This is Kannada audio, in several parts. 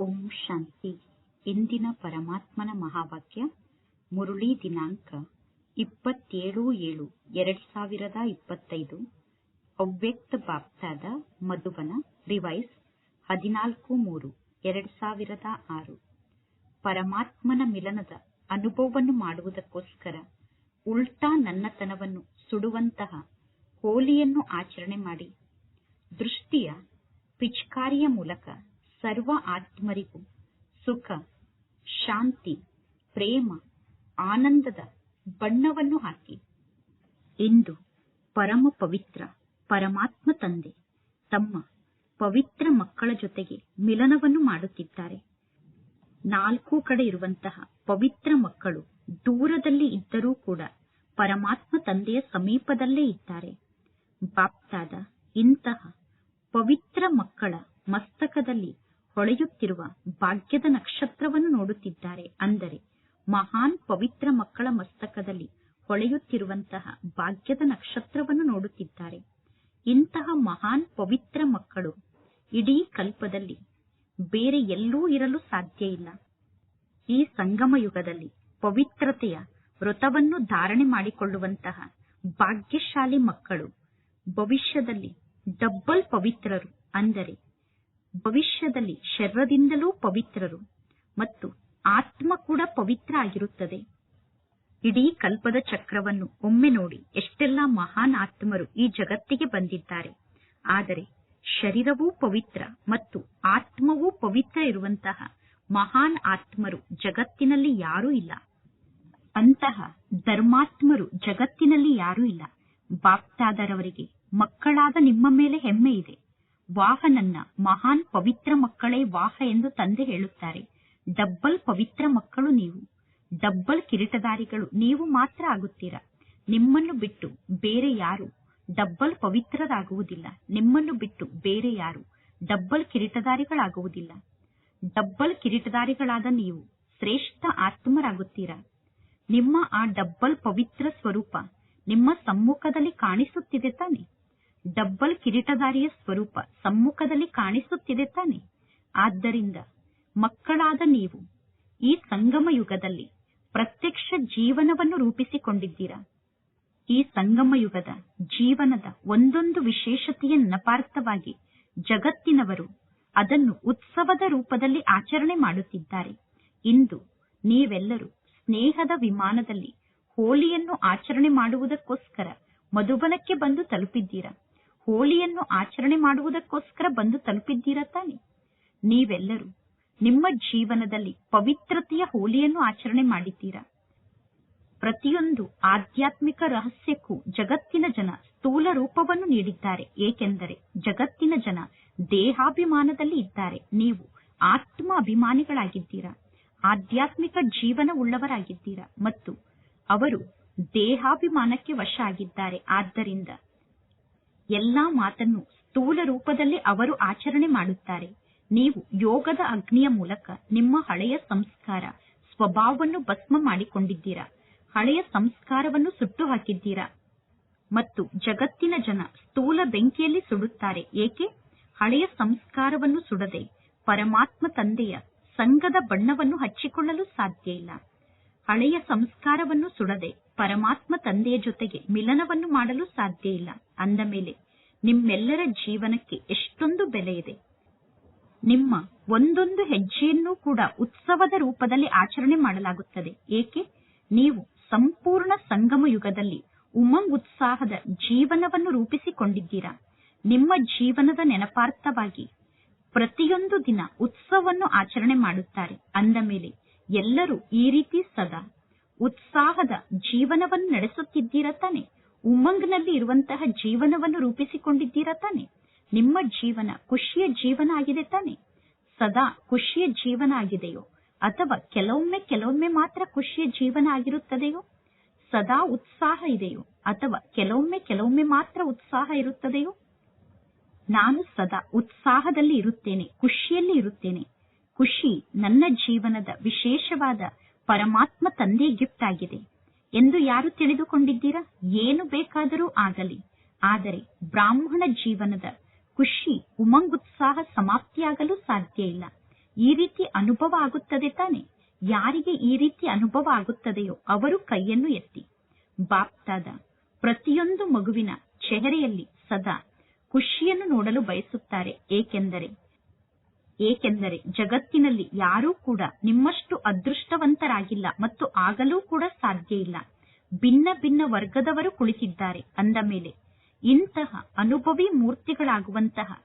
ಓಂ ಶಾಂತಿ. ಇಂದಿನ ಪರಮಾತ್ಮನ ಮಹಾವಾಕ್ಯ, ಮುರುಳಿ ದಿನಾಂಕ, ಇಪ್ಪತ್ತೇಳು ಏಳು, ಎರಡ್ ಸಾವಿರದ ಇಪ್ಪತ್ತೈದು. ಅವ್ಯಕ್ತ ಬಾಪ್ತಾದ ಮಧುಬನ ರಿವೈಸ್ ಹದಿನಾಲ್ಕು ಮೂರು, ಎರಡ್ ಸಾವಿರದ ಆರು. ಪರಮಾತ್ಮನ ಮಿಲನದ ಅನುಭವವನ್ನು ಮಾಡುವುದಕ್ಕೋಸ್ಕರ ಉಲ್ಟಾ ನನ್ನತನವನ್ನು ಸುಡುವಂತಹ ಹೋಲಿಯನ್ನು ಆಚರಣೆ ಮಾಡಿ, ದೃಷ್ಟಿಯ ಪಿಚ್ಕಾರಿಯ ಮೂಲಕ ಸರ್ವ ಆತ್ಮರಿಗೂ ಸುಖ, ಶಾಂತಿ, ಪ್ರೇಮ, ಆನಂದದ ಬಣ್ಣವನ್ನು ಹಾಕಿ. ಇಂದು ಪರಮ ಪವಿತ್ರ ಪರಮಾತ್ಮ ತಂದೆ ತಮ್ಮ ಪವಿತ್ರ ಮಕ್ಕಳ ಜೊತೆಗೆ ಮಿಲನವನ್ನು ಮಾಡುತ್ತಿದ್ದಾರೆ. ನಾಲ್ಕು ಕಡೆ ಇರುವಂತಹ ಪವಿತ್ರ ಮಕ್ಕಳು ದೂರದಲ್ಲಿ ಇದ್ದರೂ ಕೂಡ ಪರಮಾತ್ಮ ತಂದೆಯ ಸಮೀಪದಲ್ಲೇ ಇದ್ದಾರೆ. ಬಾಪ್ತಾದ ಇಂತಹ ಪವಿತ್ರ ಮಕ್ಕಳ ಮಸ್ತಕದಲ್ಲಿ ಹೊಳೆಯುತ್ತಿರುವ ಭಾಗ್ಯದ ನಕ್ಷತ್ರವನ್ನು ನೋಡುತ್ತಿದ್ದಾರೆ. ಅಂದರೆ ಮಹಾನ್ ಪವಿತ್ರ ಮಕ್ಕಳ ಮಸ್ತಕದಲ್ಲಿ ಹೊಳೆಯುತ್ತಿರುವಂತಹ ಭಾಗ್ಯದ ನಕ್ಷತ್ರವನ್ನು ನೋಡುತ್ತಿದ್ದಾರೆ. ಇಂತಹ ಮಹಾನ್ ಪವಿತ್ರ ಮಕ್ಕಳು ಇಡೀ ಕಲ್ಪದಲ್ಲಿ ಬೇರೆ ಎಲ್ಲೂ ಇರಲು ಸಾಧ್ಯ ಇಲ್ಲ. ಈ ಸಂಗಮ ಯುಗದಲ್ಲಿ ಪವಿತ್ರತೆಯ ವ್ರತವನ್ನು ಧಾರಣೆ ಮಾಡಿಕೊಳ್ಳುವಂತಹ ಭಾಗ್ಯಶಾಲಿ ಮಕ್ಕಳು ಭವಿಷ್ಯದಲ್ಲಿ ಡಬ್ಬಲ್ ಪವಿತ್ರರು. ಅಂದರೆ ಭವಿಷ್ಯದಲ್ಲಿ ಶರ್ರದಿಂದಲೂ ಪವಿತ್ರರು ಮತ್ತು ಆತ್ಮ ಕೂಡ ಪವಿತ್ರ ಆಗಿರುತ್ತದೆ. ಇಡೀ ಕಲ್ಪದ ಚಕ್ರವನ್ನು ಒಮ್ಮೆ ನೋಡಿ ಎಷ್ಟೆಲ್ಲ ಮಹಾನ್ ಆತ್ಮರು ಈ ಜಗತ್ತಿಗೆ ಬಂದಿದ್ದಾರೆ. ಆದರೆ ಶರೀರವೂ ಪವಿತ್ರ ಮತ್ತು ಆತ್ಮವೂ ಪವಿತ್ರ ಇರುವಂತಹ ಮಹಾನ್ ಆತ್ಮರು ಜಗತ್ತಿನಲ್ಲಿ ಯಾರೂ ಇಲ್ಲ. ಅಂತಹ ಧರ್ಮಾತ್ಮರು ಜಗತ್ತಿನಲ್ಲಿ ಯಾರೂ ಇಲ್ಲ. ಬಾಪ್ತಾದರವರಿಗೆ ಮಕ್ಕಳಾದ ನಿಮ್ಮ ಮೇಲೆ ಹೆಮ್ಮೆ ಇದೆ. ವಾಹ ನನ್ನ ಮಹಾನ್ ಪವಿತ್ರ ಮಕ್ಕಳೇ ವಾಹ ಎಂದು ತಂದೆ ಹೇಳುತ್ತಾರೆ. ಡಬ್ಬಲ್ ಪವಿತ್ರ ಮಕ್ಕಳು ನೀವು. ಡಬ್ಬಲ್ ಕಿರೀಟದಾರಿಗಳು ನೀವು ಮಾತ್ರ ಆಗುತ್ತೀರಾ. ನಿಮ್ಮನ್ನು ಬಿಟ್ಟು ಬೇರೆ ಯಾರು? ಡಬ್ಬಲ್ ಪವಿತ್ರರಾಗುವುದಿಲ್ಲ. ನಿಮ್ಮನ್ನು ಬಿಟ್ಟು ಬೇರೆ ಯಾರು? ಡಬ್ಬಲ್ ಕಿರೀಟದಾರಿಗಳಾಗುವುದಿಲ್ಲ ಡಬ್ಬಲ್ ಕಿರೀಟದಾರಿಗಳಾದ ನೀವು ಶ್ರೇಷ್ಠ ಆತ್ಮರಾಗುತ್ತೀರಾ. ನಿಮ್ಮ ಆ ಡಬ್ಬಲ್ ಪವಿತ್ರ ಸ್ವರೂಪ ನಿಮ್ಮ ಸಮ್ಮುಖದಲ್ಲಿ ಕಾಣಿಸುತ್ತಿದೆ ತಾನೆ? ಡಬ್ಬಲ್ ಕಿರೀಟದಾರಿಯ ಸ್ವರೂಪ ಸಮ್ಮುಖದಲ್ಲಿ ಕಾಣಿಸುತ್ತಿದೆ ತಾನೆ. ಆದ್ದರಿಂದ ಮಕ್ಕಳಾದ ನೀವು ಈ ಸಂಗಮ ಯುಗದಲ್ಲಿ ಪ್ರತ್ಯಕ್ಷ ಜೀವನವನ್ನು ರೂಪಿಸಿಕೊಂಡಿದ್ದೀರಾ? ಈ ಸಂಗಮ ಯುಗದ ಜೀವನದ ಒಂದೊಂದು ವಿಶೇಷತೆಯ ನಪಾರ್ಥವಾಗಿ ಜಗತ್ತಿನವರು ಅದನ್ನು ಉತ್ಸವದ ರೂಪದಲ್ಲಿ ಆಚರಣೆ ಮಾಡುತ್ತಿದ್ದಾರೆ. ಇಂದು ನೀವೆಲ್ಲರೂ ಸ್ನೇಹದ ವಿಮಾನದಲ್ಲಿ ಹೋಲಿಯನ್ನು ಆಚರಣೆ ಮಾಡುವುದಕ್ಕೋಸ್ಕರ ಮಧುಬನಕ್ಕೆ ಬಂದು ತಲುಪಿದ್ದೀರಾ? ಹೋಲಿಯನ್ನು ಆಚರಣೆ ಮಾಡುವುದಕ್ಕೋಸ್ಕರ ಬಂದು ತಲುಪಿದ್ದೀರ ತಾನೆ? ನೀವೆಲ್ಲರೂ ನಿಮ್ಮ ಜೀವನದಲ್ಲಿ ಪವಿತ್ರತೆಯ ಹೋಲಿಯನ್ನು ಆಚರಣೆ ಮಾಡಿದ್ದೀರಾ? ಪ್ರತಿಯೊಂದು ಆಧ್ಯಾತ್ಮಿಕ ರಹಸ್ಯಕ್ಕೂ ಜಗತ್ತಿನ ಜನ ಸ್ಥೂಲ ರೂಪವನ್ನು ನೀಡಿದ್ದಾರೆ. ಏಕೆಂದರೆ ಜಗತ್ತಿನ ಜನ ದೇಹಾಭಿಮಾನದಲ್ಲಿ ಇದ್ದಾರೆ. ನೀವು ಆತ್ಮ ಅಭಿಮಾನಿಗಳಾಗಿದ್ದೀರಾ? ಆಧ್ಯಾತ್ಮಿಕ ಜೀವನ ಉಳ್ಳವರಾಗಿದ್ದೀರಾ? ಮತ್ತು ಅವರು ದೇಹಾಭಿಮಾನಕ್ಕೆ ವಶ ಆಗಿದ್ದಾರೆ. ಆದ್ದರಿಂದ ಎಲ್ಲಾ ಮಾತನ್ನು ಸ್ಥೂಲ ರೂಪದಲ್ಲಿ ಅವರು ಆಚರಣೆ ಮಾಡುತ್ತಾರೆ. ನೀವು ಯೋಗದ ಅಗ್ನಿಯ ಮೂಲಕ ನಿಮ್ಮ ಹಳೆಯ ಸಂಸ್ಕಾರ, ಸ್ವಭಾವವನ್ನು ಭಸ್ಮ ಮಾಡಿಕೊಂಡಿದ್ದೀರಾ? ಹಳೆಯ ಸಂಸ್ಕಾರವನ್ನು ಸುಟ್ಟು ಹಾಕಿದ್ದೀರಾ? ಮತ್ತು ಜಗತ್ತಿನ ಜನ ಸ್ಥೂಲ ಬೆಂಕಿಯಲ್ಲಿ ಸುಡುತ್ತಾರೆ. ಏಕೆ? ಹಳೆಯ ಸಂಸ್ಕಾರವನ್ನು ಸುಡದೆ ಪರಮಾತ್ಮ ತಂದೆಯ ಸಂಘದ ಬಣ್ಣವನ್ನು ಹಚ್ಚಿಕೊಳ್ಳಲು ಸಾಧ್ಯ ಇಲ್ಲ. ಹಳೆಯ ಸಂಸ್ಕಾರವನ್ನು ಸುಡದೆ ಪರಮಾತ್ಮ ತಂದೆಯ ಜೊತೆಗೆ ಮಿಲನವನ್ನು ಮಾಡಲು ಸಾಧ್ಯ ಇಲ್ಲ. ಅಂದ ಮೇಲೆ, ನಿಮ್ಮೆಲ್ಲರ ಜೀವನಕ್ಕೆ ಎಷ್ಟೊಂದು ಬೆಲೆ ಇದೆ. ನಿಮ್ಮ ಒಂದೊಂದು ಹೆಜ್ಜೆಯನ್ನೂ ಕೂಡ ಉತ್ಸವದ ರೂಪದಲ್ಲಿ ಆಚರಣೆ ಮಾಡಲಾಗುತ್ತದೆ. ಏಕೆ? ನೀವು ಸಂಪೂರ್ಣ ಸಂಗಮ ಯುಗದಲ್ಲಿ ಉಮಂಗ್ ಉತ್ಸಾಹದ ಜೀವನವನ್ನು ರೂಪಿಸಿಕೊಂಡಿದ್ದೀರಾ. ನಿಮ್ಮ ಜೀವನದ ನೆನಪಾರ್ಥವಾಗಿ ಪ್ರತಿಯೊಂದು ದಿನ ಉತ್ಸವವನ್ನು ಆಚರಣೆ ಮಾಡುತ್ತಾರೆ. ಅಂದ ಮೇಲೆ, ಎಲ್ಲರೂ ಈ ರೀತಿ ಸದಾ ಉತ್ಸಾಹದ ಜೀವನವನ್ನು ನಡೆಸುತ್ತಿದ್ದೀರಾ ತಾನೆ? ಉಮಂಗ್ನಲ್ಲಿ ಇರುವಂತಹ ಜೀವನವನ್ನು ರೂಪಿಸಿಕೊಂಡಿದ್ದೀರಾ ತಾನೆ? ನಿಮ್ಮ ಜೀವನ ಖುಷಿಯ ಜೀವನ ಆಗಿದೆ ತಾನೆ? ಸದಾ ಖುಷಿಯ ಜೀವನ ಆಗಿದೆಯೋ? ಅಥವಾ ಕೆಲವೊಮ್ಮೆ ಕೆಲವೊಮ್ಮೆ ಮಾತ್ರ ಖುಷಿಯ ಜೀವನ ಆಗಿರುತ್ತದೆಯೋ? ಸದಾ ಉತ್ಸಾಹ ಇದೆಯೋ? ಅಥವಾ ಕೆಲವೊಮ್ಮೆ ಕೆಲವೊಮ್ಮೆ ಮಾತ್ರ ಉತ್ಸಾಹ ಇರುತ್ತದೆಯೋ? ನಾನು ಸದಾ ಉತ್ಸಾಹದಲ್ಲಿ ಇರುತ್ತೇನೆ, ಖುಷಿಯಲ್ಲಿ ಇರುತ್ತೇನೆ. ಖುಷಿ ನನ್ನ ಜೀವನದ ವಿಶೇಷವಾದ ಪರಮಾತ್ಮ ತಂದೆ ಗಿಫ್ಟ್ ಆಗಿದೆ. ಎಂದು ಯಾರು ತಿಳಿದುಕೊಂಡಿದ್ದೀರಾ? ಏನು ಬೇಕಾದರೂ ಆಗಲಿ. ಆದರೆ ಬ್ರಾಹ್ಮಣ ಜೀವನದ ಖುಷಿ ಉಮಂಗುತ್ಸಾಹ ಸಮಾಪ್ತಿಯಾಗಲು ಸಾಧ್ಯ ಇಲ್ಲ. ಈ ರೀತಿ ಅನುಭವ ಆಗುತ್ತದೆ ತಾನೆ? ಯಾರಿಗೆ ಈ ರೀತಿ ಅನುಭವ ಆಗುತ್ತದೆಯೋ ಅವರು ಕೈಯನ್ನು ಎತ್ತಿ. ಬಾಪ್ತಾದ ಪ್ರತಿಯೊಂದು ಮಗುವಿನ ಚೆಹರೆಯಲ್ಲಿ ಸದಾ ಖುಷಿಯನ್ನು ನೋಡಲು ಬಯಸುತ್ತಾರೆ. ಏಕೆಂದರೆ ಏಕೆಂದರೆ ಜಗತ್ತಿನಲ್ಲಿ ಯಾರೂ ಕೂಡ ನಿಮ್ಮಷ್ಟು ಅದೃಷ್ಟವಂತರಾಗಿಲ್ಲ ಮತ್ತು ಆಗಲೂ ಕೂಡ ಸಾಧ್ಯ ಇಲ್ಲ. ಭಿನ್ನ ಭಿನ್ನ ವರ್ಗದವರು ಕುಳಿತಿದ್ದಾರೆ ಅಂದ ಮೇಲೆ, ಇಂತಹ ಅನುಭವಿ ಮೂರ್ತಿಗಳಾಗುವಂತಹ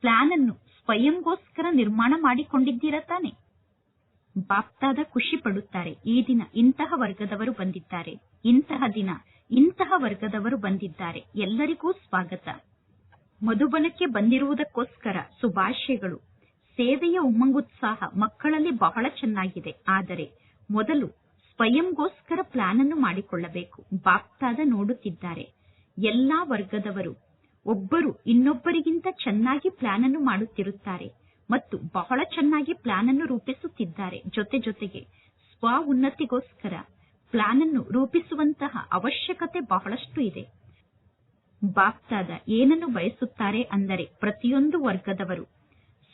ಪ್ಲಾನ್ ಅನ್ನು ಸ್ವಯಂಗೋಸ್ಕರ ನಿರ್ಮಾಣ ಮಾಡಿಕೊಂಡಿದ್ದೀರಾ ತಾನೆ? ಬಾಪ್ತಾದ ಖುಷಿ ಪಡುತ್ತಾರೆ. ಈ ದಿನ ಇಂತಹ ವರ್ಗದವರು ಬಂದಿದ್ದಾರೆ. ಇಂತಹ ದಿನ ಇಂತಹ ವರ್ಗದವರು ಬಂದಿದ್ದಾರೆ. ಎಲ್ಲರಿಗೂ ಸ್ವಾಗತ. ಮಧುಬನಕ್ಕೆ ಬಂದಿರುವುದಕ್ಕೋಸ್ಕರ ಶುಭಾಶಯಗಳು. ಸೇವೆಯ ಉಮ್ಮಂಗುತ್ಸಾಹ ಮಕ್ಕಳಲ್ಲಿ ಬಹಳ ಚೆನ್ನಾಗಿದೆ. ಆದರೆ ಮೊದಲು ಸ್ವಯಂಗೋಸ್ಕರ ಪ್ಲಾನ್ ಅನ್ನು ಮಾಡಿಕೊಳ್ಳಬೇಕು. ಬಾಪ್ತಾದ ನೋಡುತ್ತಿದ್ದಾರೆ. ಎಲ್ಲಾ ವರ್ಗದವರು, ಒಬ್ಬರು ಇನ್ನೊಬ್ಬರಿಗಿಂತ ಚೆನ್ನಾಗಿ ಪ್ಲಾನ್ ಅನ್ನು ಮಾಡುತ್ತಿರುತ್ತಾರೆ ಮತ್ತು ಬಹಳ ಚೆನ್ನಾಗಿ ಪ್ಲಾನ್ ಅನ್ನು ರೂಪಿಸುತ್ತಿದ್ದಾರೆ. ಜೊತೆ ಜೊತೆಗೆ ಸ್ವ ಉನ್ನತಿಗೋಸ್ಕರ ಪ್ಲಾನ್ ಅನ್ನು ರೂಪಿಸುವಂತಹ ಅವಶ್ಯಕತೆ ಬಹಳಷ್ಟು ಇದೆ. ಬಾಪ್ತಾದ ಏನನ್ನು ಬಯಸುತ್ತಾರೆ ಅಂದರೆ ಪ್ರತಿಯೊಂದು ವರ್ಗದವರು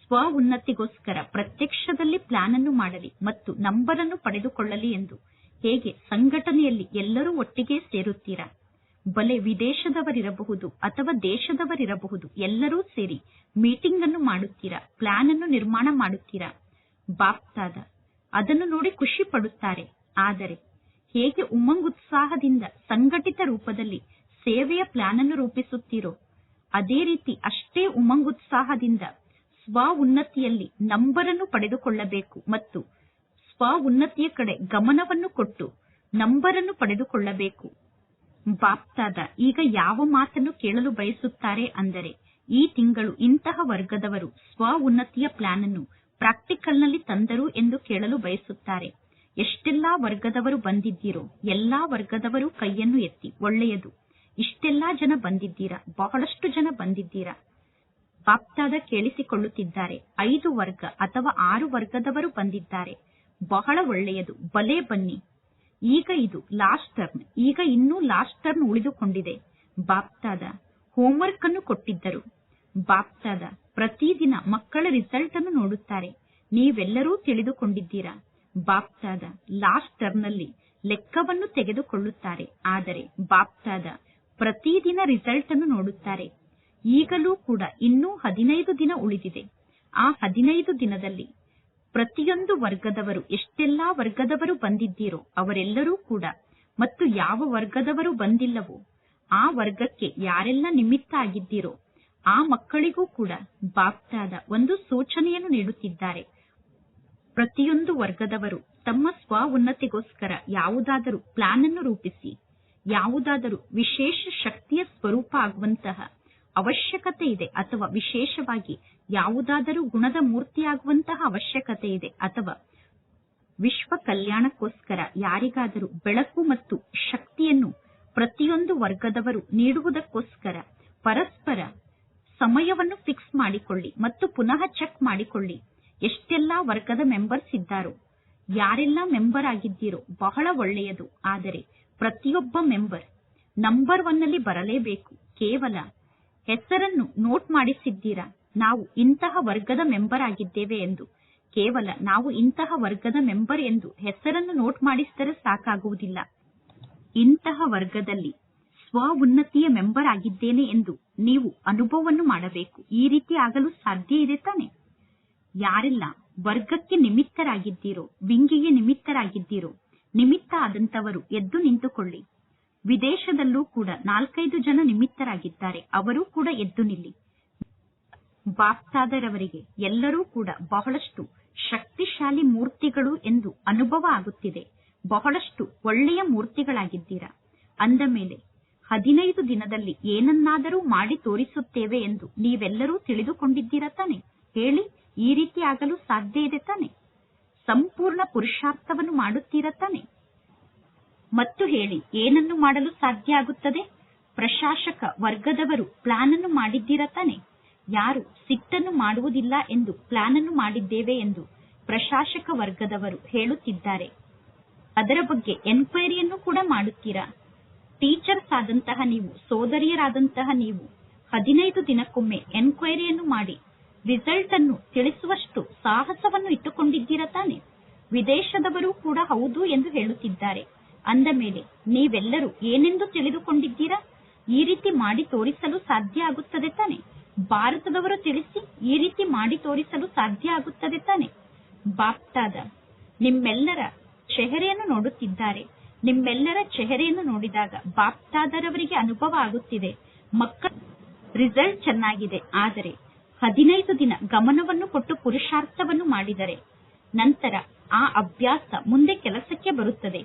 ಸ್ವ ಉನ್ನತಿಗೋಸ್ಕರ ಪ್ರತ್ಯಕ್ಷದಲ್ಲಿ ಪ್ಲಾನ್ ಅನ್ನು ಮಾಡಲಿ ಮತ್ತು ನಂಬರ್ ಅನ್ನು ಪಡೆದುಕೊಳ್ಳಲಿ ಎಂದು. ಹೇಗೆ? ಸಂಘಟನೆಯಲ್ಲಿ ಎಲ್ಲರೂ ಒಟ್ಟಿಗೆ ಸೇರುತ್ತೀರಾ? ಬಲೆ ವಿದೇಶದವರಿರಬಹುದು ಅಥವಾ ದೇಶದವರಿರಬಹುದು, ಎಲ್ಲರೂ ಸೇರಿ ಮೀಟಿಂಗ್ ಅನ್ನು ಮಾಡುತ್ತೀರಾ? ಪ್ಲಾನ್ ಅನ್ನು ನಿರ್ಮಾಣ ಮಾಡುತ್ತೀರಾ? ಬಾಪ್ತಾದ, ಅದನ್ನು ನೋಡಿ ಖುಷಿ ಪಡುತ್ತಾರೆ. ಆದರೆ, ಹೇಗೆ ಉಮ್ಮಂಗ್ ಉತ್ಸಾಹದಿಂದ ಸಂಘಟಿತ ರೂಪದಲ್ಲಿ ಸೇವೆಯ ಪ್ಲಾನ್ ಅನ್ನು ರೂಪಿಸುತ್ತೀರೋ, ಅದೇ ರೀತಿ ಅಷ್ಟೇ ಉಮಂಗ್ ಉತ್ಸಾಹದಿಂದ ಸ್ವ ಉನ್ನತಿಯಲ್ಲಿ ನಂಬರನ್ನು ಪಡೆದುಕೊಳ್ಳಬೇಕು ಮತ್ತು ಸ್ವ ಉನ್ನತಿಯ ಕಡೆ ಗಮನವನ್ನು ಕೊಟ್ಟು ನಂಬರನ್ನು ಪಡೆದುಕೊಳ್ಳಬೇಕು. ಬಾಪ್ತಾದ, ಈಗ ಯಾವ ಮಾತನ್ನು ಕೇಳಲು ಬಯಸುತ್ತಾರೆ ಅಂದರೆ, ಈ ತಿಂಗಳು ಇಂತಹ ವರ್ಗದವರು ಸ್ವ ಉನ್ನತಿಯ ಪ್ಲಾನ್ ಅನ್ನು ಪ್ರಾಕ್ಟಿಕಲ್ನಲ್ಲಿ ತಂದರು ಎಂದು ಕೇಳಲು ಬಯಸುತ್ತಾರೆ. ಎಷ್ಟೆಲ್ಲಾ ವರ್ಗದವರು ಬಂದಿದ್ದೀರೋ, ಎಲ್ಲಾ ವರ್ಗದವರು ಕೈಯನ್ನು ಎತ್ತಿ, ಒಳ್ಳೆಯದು. ಇಷ್ಟೆಲ್ಲಾ ಜನ ಬಂದಿದ್ದೀರಾ? ಬಹಳಷ್ಟು ಜನ ಬಂದಿದ್ದೀರಾ? ಬಾಪ್ತಾದ ಕೇಳಿಸಿಕೊಳ್ಳುತ್ತಿದ್ದಾರೆ. ಐದು ವರ್ಗ ಅಥವಾ ಆರು ವರ್ಗದವರು ಬಂದಿದ್ದಾರೆ. ಬಹಳ ಒಳ್ಳೆಯದು. ಬಲೆ ಬನ್ನಿ. ಈಗ ಇದು ಲಾಸ್ಟ್ ಟರ್ನ್ ಈಗ ಇನ್ನೂ ಲಾಸ್ಟ್ ಟರ್ನ್ ಉಳಿದುಕೊಂಡಿದೆ. ಬಾಪ್ತಾದ ಹೋಂವರ್ಕ್ ಅನ್ನು ಕೊಟ್ಟಿದ್ದರು. ಬಾಪ್ತಾದ ಪ್ರತಿದಿನ ಮಕ್ಕಳ ರಿಸಲ್ಟ್ ಅನ್ನು ನೋಡುತ್ತಾರೆ. ನೀವೆಲ್ಲರೂ ತಿಳಿದುಕೊಂಡಿದ್ದೀರಾ? ಬಾಪ್ತಾದ ಲಾಸ್ಟ್ ಟರ್ನ್ ಅಲ್ಲಿ ಲೆಕ್ಕವನ್ನು ತೆಗೆದುಕೊಳ್ಳುತ್ತಾರೆ. ಆದರೆ ಬಾಪ್ತಾದ ಪ್ರತಿದಿನ ರಿಸಲ್ಟ್ ಅನ್ನು ನೋಡುತ್ತಾರೆ. ಈಗಲೂ ಕೂಡ ಇನ್ನೂ ಹದಿನೈದು ದಿನ ಉಳಿದಿದೆ. ಆ ಹದಿನೈದು ದಿನದಲ್ಲಿ ಪ್ರತಿಯೊಂದು ವರ್ಗದವರು, ಎಷ್ಟೆಲ್ಲಾ ವರ್ಗದವರು ಬಂದಿದ್ದೀರೋ ಅವರೆಲ್ಲರೂ ಕೂಡ ಮತ್ತು ಯಾವ ವರ್ಗದವರು ಬಂದಿಲ್ಲವೋ ಆ ವರ್ಗಕ್ಕೆ ಯಾರೆಲ್ಲ ನಿಮಿತ್ತ ಆಗಿದ್ದೀರೋ ಆ ಮಕ್ಕಳಿಗೂ ಕೂಡ ಬಾಪ್ತಾದ ಒಂದು ಸೂಚನೆಯನ್ನು ನೀಡುತ್ತಿದ್ದಾರೆ. ಪ್ರತಿಯೊಂದು ವರ್ಗದವರು ತಮ್ಮ ಸ್ವ ಉನ್ನತಿಗೋಸ್ಕರ ಯಾವುದಾದರೂ ಪ್ಲಾನ್ ಅನ್ನು ರೂಪಿಸಿ, ಯಾವುದಾದರೂ ವಿಶೇಷ ಶಕ್ತಿಯ ಸ್ವರೂಪ ಆಗುವಂತಹ ಅವಶ್ಯಕತೆ ಇದೆ ಅಥವಾ ವಿಶೇಷವಾಗಿ ಯಾವುದಾದರೂ ಗುಣದ ಮೂರ್ತಿಯಾಗುವಂತಹ ಅವಶ್ಯಕತೆ ಇದೆ ಅಥವಾ ವಿಶ್ವ ಕಲ್ಯಾಣಕ್ಕೋಸ್ಕರ ಯಾರಿಗಾದರೂ ಬೆಳಕು ಮತ್ತು ಶಕ್ತಿಯನ್ನು ಪ್ರತಿಯೊಂದು ವರ್ಗದವರು ನೀಡುವುದಕ್ಕೋಸ್ಕರ ಪರಸ್ಪರ ಸಮಯವನ್ನು ಫಿಕ್ಸ್ ಮಾಡಿಕೊಳ್ಳಿ ಮತ್ತು ಪುನಃ ಚೆಕ್ ಮಾಡಿಕೊಳ್ಳಿ ಎಷ್ಟೆಲ್ಲಾ ವರ್ಗದ ಮೆಂಬರ್ಸ್ ಇದ್ದಾರೋ, ಯಾರೆಲ್ಲ ಮೆಂಬರ್ ಆಗಿದ್ದೀರೋ ಬಹಳ ಒಳ್ಳೆಯದು. ಆದರೆ ಪ್ರತಿಯೊಬ್ಬ ಮೆಂಬರ್ ನಂಬರ್ ಒನ್ ಅಲ್ಲಿ ಬರಲೇಬೇಕು. ಕೇವಲ ಹೆಸರನ್ನು ನೋಟ್ ಮಾಡಿಸಿದ್ದೀರಾ? ನಾವು ಇಂತಹ ವರ್ಗದ ಮೆಂಬರ್ ಆಗಿದ್ದೇವೆ ಎಂದು. ಕೇವಲ ನಾವು ಇಂತಹ ವರ್ಗದ ಮೆಂಬರ್ ಎಂದು ಹೆಸರನ್ನು ನೋಟ್ ಮಾಡಿಸಿದರೆ ಸಾಕಾಗುವುದಿಲ್ಲ. ಇಂತಹ ವರ್ಗದಲ್ಲಿ ಸ್ವ ಉನ್ನತಿಯ ಮೆಂಬರ್ ಆಗಿದ್ದೇನೆ ಎಂದು ನೀವು ಅನುಭವವನ್ನು ಮಾಡಬೇಕು. ಈ ರೀತಿ ಆಗಲು ಸಾಧ್ಯ ಇದೆ ತಾನೆ? ಯಾರೆಲ್ಲ ವರ್ಗಕ್ಕೆ ನಿಮಿತ್ತರಾಗಿದ್ದೀರೋ, ವಿಂಗಿಗೆ ನಿಮಿತ್ತರಾಗಿದ್ದೀರೋ ನಿಮಿತ್ತ ಆದಂತವರು ಎದ್ದು ನಿಂತುಕೊಳ್ಳಿ. ವಿದೇಶದಲ್ಲೂ ಕೂಡ ನಾಲ್ಕೈದು ಜನ ನಿಮಿತ್ತರಾಗಿದ್ದಾರೆ. ಅವರೂ ಕೂಡ ಎದ್ದು ನಿಲ್ಲಿ. ಬಾಪ್ತಾದರವರಿಗೆ ಎಲ್ಲರೂ ಕೂಡ ಬಹಳಷ್ಟು ಶಕ್ತಿಶಾಲಿ ಮೂರ್ತಿಗಳು ಎಂದು ಅನುಭವ ಆಗುತ್ತಿದೆ. ಬಹಳಷ್ಟು ಒಳ್ಳೆಯ ಮೂರ್ತಿಗಳಾಗಿದ್ದೀರಾ? ಅಂದ ಮೇಲೆ, ಹದಿನೈದು ದಿನದಲ್ಲಿ ಏನನ್ನಾದರೂ ಮಾಡಿ ತೋರಿಸುತ್ತೇವೆ ಎಂದು ನೀವೆಲ್ಲರೂ ತಿಳಿದುಕೊಂಡಿದ್ದೀರಾ ತಾನೆ? ಹೇಳಿ, ಈ ರೀತಿ ಆಗಲು ಸಾಧ್ಯ ಇದೆ ತಾನೆ? ಸಂಪೂರ್ಣ ಪುರುಷಾರ್ಥವನ್ನು ಮಾಡುತ್ತೀರಾ ತಾನೆ? ಮತ್ತು ಹೇಳಿ, ಏನನ್ನು ಮಾಡಲು ಸಾಧ್ಯ ಆಗುತ್ತದೆ? ಪ್ರಶಾಸಕ ವರ್ಗದವರು ಪ್ಲಾನ್ ಅನ್ನು ಮಾಡಿದ್ದೀರಾ ತಾನೆ? ಯಾರು ಸಿಟ್ಟನ್ನು ಮಾಡುವುದಿಲ್ಲ ಎಂದು ಪ್ಲಾನ್ ಅನ್ನು ಮಾಡಿದ್ದೇವೆ ಎಂದು ಪ್ರಶಾಸಕ ವರ್ಗದವರು ಹೇಳುತ್ತಿದ್ದಾರೆ. ಅದರ ಬಗ್ಗೆ ಎನ್ಕ್ವೈರಿಯನ್ನು ಕೂಡ ಮಾಡುತ್ತೀರಾ? ಟೀಚರ್ಸ್ ಆದಂತಹ ನೀವು, ಸೋದರಿಯರಾದಂತಹ ನೀವು, ಹದಿನೈದು ದಿನಕ್ಕೊಮ್ಮೆ ಎನ್ಕ್ವೈರಿಯನ್ನು ಮಾಡಿ ರಿಸಲ್ಟ್ ಅನ್ನು ತಿಳಿಸುವಷ್ಟು ಸಾಹಸವನ್ನು ಇಟ್ಟುಕೊಂಡಿದ್ದೀರಾ ತಾನೆ? ವಿದೇಶದವರು ಕೂಡ ಹೌದು ಎಂದು ಹೇಳುತ್ತಿದ್ದಾರೆ. ಅಂದ ಮೇಲೆ, ನೀವೆಲ್ಲರೂ ಏನೆಂದು ತಿಳಿದುಕೊಂಡಿದ್ದೀರಾ? ಈ ರೀತಿ ಮಾಡಿ ತೋರಿಸಲು ಸಾಧ್ಯ ಆಗುತ್ತದೆ ತಾನೆ. ಭಾರತದವರು ತಿಳಿಸಿ ಈ ರೀತಿ ಮಾಡಿ ತೋರಿಸಲು ಸಾಧ್ಯ ಆಗುತ್ತದೆ ತಾನೆ. ಬಾಪ್ತಾದ, ನಿಮ್ಮೆಲ್ಲರ ಚೆಹರೆಯನ್ನು ನೋಡುತ್ತಿದ್ದಾರೆ. ನಿಮ್ಮೆಲ್ಲರ ಚೆಹರೆಯನ್ನು ನೋಡಿದಾಗ ಬಾಪ್ತಾದರವರಿಗೆ ಅನುಭವ ಆಗುತ್ತಿದೆ. ಮಕ್ಕಳ ರಿಸಲ್ಟ್ ಚೆನ್ನಾಗಿದೆ. ಆದರೆ ಹದಿನೈದು ದಿನ ಗಮನವನ್ನು ಕೊಟ್ಟು ಪುರುಷಾರ್ಥವನ್ನು ಮಾಡಿದರೆ ನಂತರ ಆ ಅಭ್ಯಾಸ ಮುಂದೆ ಕೆಲಸಕ್ಕೆ ಬರುತ್ತದೆ.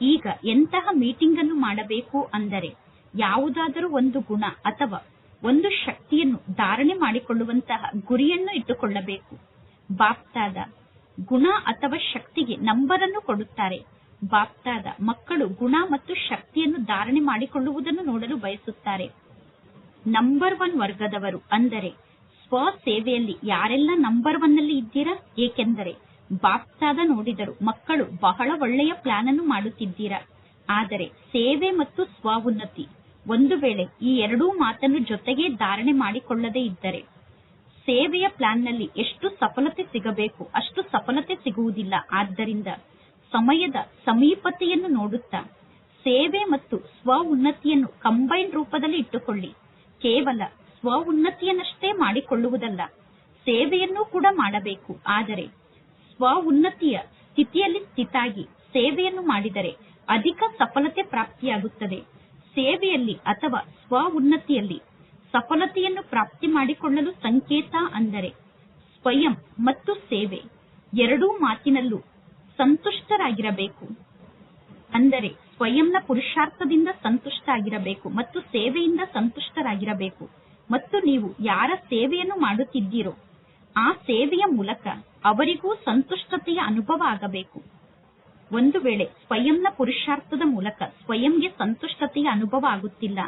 ಈಗ ಎಂತಹ ಮೀಟಿಂಗ್ ಅನ್ನು ಮಾಡಬೇಕು ಅಂದರೆ ಯಾವುದಾದರೂ ಒಂದು ಗುಣ ಅಥವಾ ಒಂದು ಶಕ್ತಿಯನ್ನು ಧಾರಣೆ ಮಾಡಿಕೊಳ್ಳುವಂತಹ ಗುರಿಯನ್ನು ಇಟ್ಟುಕೊಳ್ಳಬೇಕು. ಬಾಪ್ತಾದ ಗುಣ ಅಥವಾ ಶಕ್ತಿಗೆ ನಂಬರ್ ಅನ್ನು ಕೊಡುತ್ತಾರೆ. ಬಾಪ್ತಾದ ಮಕ್ಕಳು ಗುಣ ಮತ್ತು ಶಕ್ತಿಯನ್ನು ಧಾರಣೆ ಮಾಡಿಕೊಳ್ಳುವುದನ್ನು ನೋಡಲು ಬಯಸುತ್ತಾರೆ. ನಂಬರ್ ಒನ್ ವರ್ಗದವರು ಅಂದರೆ ಸ್ವ ಸೇವೆಯಲ್ಲಿ ಯಾರೆಲ್ಲ ನಂಬರ್ ಒನ್ ಅಲ್ಲಿ ಇದ್ದೀರಾ? ಏಕೆಂದರೆ ಬಾಪ್ತಾದ ನೋಡಿದರು. ಮಕ್ಕಳು, ಬಹಳ ಒಳ್ಳೆಯ ಪ್ಲಾನ್ ಅನ್ನು ಮಾಡುತ್ತಿದ್ದೀರಾ. ಆದರೆ ಸೇವೆ ಮತ್ತು ಸ್ವ ಉನ್ನತಿ ಒಂದು ವೇಳೆ ಈ ಎರಡೂ ಮಾತನ್ನು ಜೊತೆಗೆ ಧಾರಣೆ ಮಾಡಿಕೊಳ್ಳದೇ ಇದ್ದರೆ ಸೇವೆಯ ಪ್ಲಾನ್ನಲ್ಲಿ ಎಷ್ಟು ಸಫಲತೆ ಸಿಗಬೇಕು, ಅಷ್ಟು ಸಫಲತೆ ಸಿಗುವುದಿಲ್ಲ. ಆದ್ದರಿಂದ ಸಮಯದ ಸಮೀಪತೆಯನ್ನು ನೋಡುತ್ತಾ ಸೇವೆ ಮತ್ತು ಸ್ವ ಉನ್ನತಿಯನ್ನು ಕಂಬೈನ್ ರೂಪದಲ್ಲಿ ಇಟ್ಟುಕೊಳ್ಳಿ. ಕೇವಲ ಸ್ವ ಉನ್ನತಿಯನ್ನಷ್ಟೇ ಮಾಡಿಕೊಳ್ಳುವುದಲ್ಲ, ಸೇವೆಯನ್ನು ಕೂಡ ಮಾಡಬೇಕು. ಆದರೆ ಸ್ವ ಉನ್ನತಿಯ ಸ್ಥಿತಿಯಲ್ಲಿ ಸ್ಥಿತಾಗಿ ಸೇವೆಯನ್ನು ಮಾಡಿದರೆ ಅಧಿಕ ಸಫಲತೆ ಪ್ರಾಪ್ತಿಯಾಗುತ್ತದೆ. ಸೇವೆಯಲ್ಲಿ ಅಥವಾ ಸ್ವ ಉನ್ನತಿಯಲ್ಲಿ ಸಫಲತೆಯನ್ನು ಪ್ರಾಪ್ತಿ ಮಾಡಿಕೊಳ್ಳಲು ಸಂಕೇತ ಅಂದರೆ ಸ್ವಯಂ ಮತ್ತು ಸೇವೆ ಎರಡೂ ಮಾತಿನಲ್ಲೂ ಸಂತುಷ್ಟರಾಗಿರಬೇಕು. ಅಂದರೆ ಸ್ವಯಂನ ಪುರುಷಾರ್ಥದಿಂದ ಸಂತುಷ್ಟ ಆಗಿರಬೇಕು ಮತ್ತು ಸೇವೆಯಿಂದ ಸಂತುಷ್ಟರಾಗಿರಬೇಕು. ಮತ್ತು ನೀವು ಯಾರ ಸೇವೆಯನ್ನು ಮಾಡುತ್ತಿದ್ದೀರೋ ಆ ಸೇವೆಯ ಮೂಲಕ ಅವರಿಗೂ ಸಂತುಷ್ಟತೆಯ ಅನುಭವ ಆಗಬೇಕು. ಒಂದು ವೇಳೆ ಸ್ವಯಂನ ಪುರುಷಾರ್ಥದ ಮೂಲಕ ಸ್ವಯಂಗೆ ಸಂತುಷ್ಟತೆಯ ಅನುಭವ ಆಗುತ್ತಿಲ್ಲ,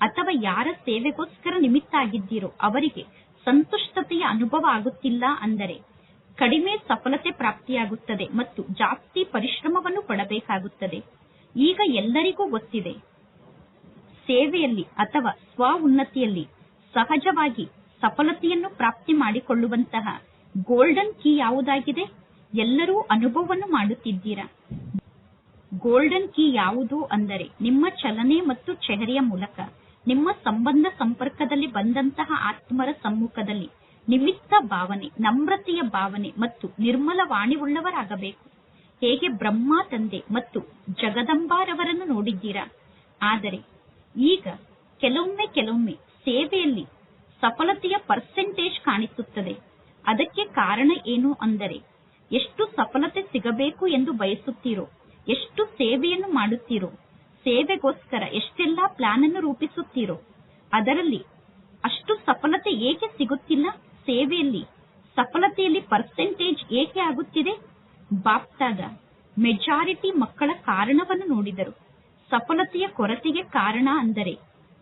ಅಥವಾ ಯಾರ ಸೇವೆಗೋಸ್ಕರ ನಿಮಿತ್ತ ಆಗಿದ್ದೀರೋ ಅವರಿಗೆ ಸಂತುಷ್ಟತೆಯ ಅನುಭವ ಆಗುತ್ತಿಲ್ಲ ಅಂದರೆ ಕಡಿಮೆ ಸಫಲತೆ ಪ್ರಾಪ್ತಿಯಾಗುತ್ತದೆ ಮತ್ತು ಜಾಸ್ತಿ ಪರಿಶ್ರಮವನ್ನು ಪಡಬೇಕಾಗುತ್ತದೆ. ಈಗ ಎಲ್ಲರಿಗೂ ಗೊತ್ತಿದೆ, ಸೇವೆಯಲ್ಲಿ ಅಥವಾ ಸ್ವ ಉನ್ನತಿಯಲ್ಲಿ ಸಹಜವಾಗಿ ಸಫಲತೆಯನ್ನು ಪ್ರಾಪ್ತಿ ಮಾಡಿಕೊಳ್ಳುವಂತಹ ಗೋಲ್ಡನ್ ಕೀ ಯಾವುದಾಗಿದೆ? ಎಲ್ಲರೂ ಅನುಭವವನ್ನು ಮಾಡುತ್ತಿದ್ದೀರಾ? ಗೋಲ್ಡನ್ ಕೀ ಯಾವುದು ಅಂದರೆ ನಿಮ್ಮ ಚಲನೆ ಮತ್ತು ಚೆಹರೆಯ ಮೂಲಕ, ನಿಮ್ಮ ಸಂಬಂಧ ಸಂಪರ್ಕದಲ್ಲಿ ಬಂದಂತಹ ಆತ್ಮರ ಸಮ್ಮುಖದಲ್ಲಿ ನಿಮಿತ್ತ ಭಾವನೆ, ನಮ್ರತೆಯ ಭಾವನೆ ಮತ್ತು ನಿರ್ಮಲ ವಾಣಿವುಳ್ಳವರಾಗಬೇಕು. ಹೇಗೆ ಬ್ರಹ್ಮ, ತಂದೆ ಮತ್ತು ಜಗದಂಬಾರವರನ್ನು ನೋಡಿದ್ದೀರಾ? ಆದರೆ ಈಗ ಕೆಲವೊಮ್ಮೆ ಕೆಲವೊಮ್ಮೆ ಸೇವೆಯಲ್ಲಿ ಸಫಲತೆಯ ಪರ್ಸೆಂಟೇಜ್ ಕಾಣಿಸುತ್ತದೆ. ಅದಕ್ಕೆ ಕಾರಣ ಏನು ಅಂದರೆ, ಎಷ್ಟು ಸಫಲತೆ ಸಿಗಬೇಕು ಎಂದು ಬಯಸುತ್ತೀರೋ, ಎಷ್ಟು ಸೇವೆಯನ್ನು ಮಾಡುತ್ತೀರೋ, ಸೇವೆಗೋಸ್ಕರ ಎಷ್ಟೆಲ್ಲಾ ಪ್ಲಾನ್ ಅನ್ನು ರೂಪಿಸುತ್ತೀರೋ, ಅದರಲ್ಲಿ ಅಷ್ಟು ಸಫಲತೆ ಏಕೆ ಸಿಗುತ್ತಿಲ್ಲ? ಸೇವೆಯಲ್ಲಿ ಸಫಲತೆಯಲ್ಲಿ ಪರ್ಸೆಂಟೇಜ್ ಏಕೆ ಆಗುತ್ತಿದೆ? ಬಾಪ್ತಾದ ಮೆಜಾರಿಟಿ ಮಕ್ಕಳ ಕಾರಣವನ್ನು ನೋಡಿದರು. ಸಫಲತೆಯ ಕೊರತೆಗೆ ಕಾರಣ ಅಂದರೆ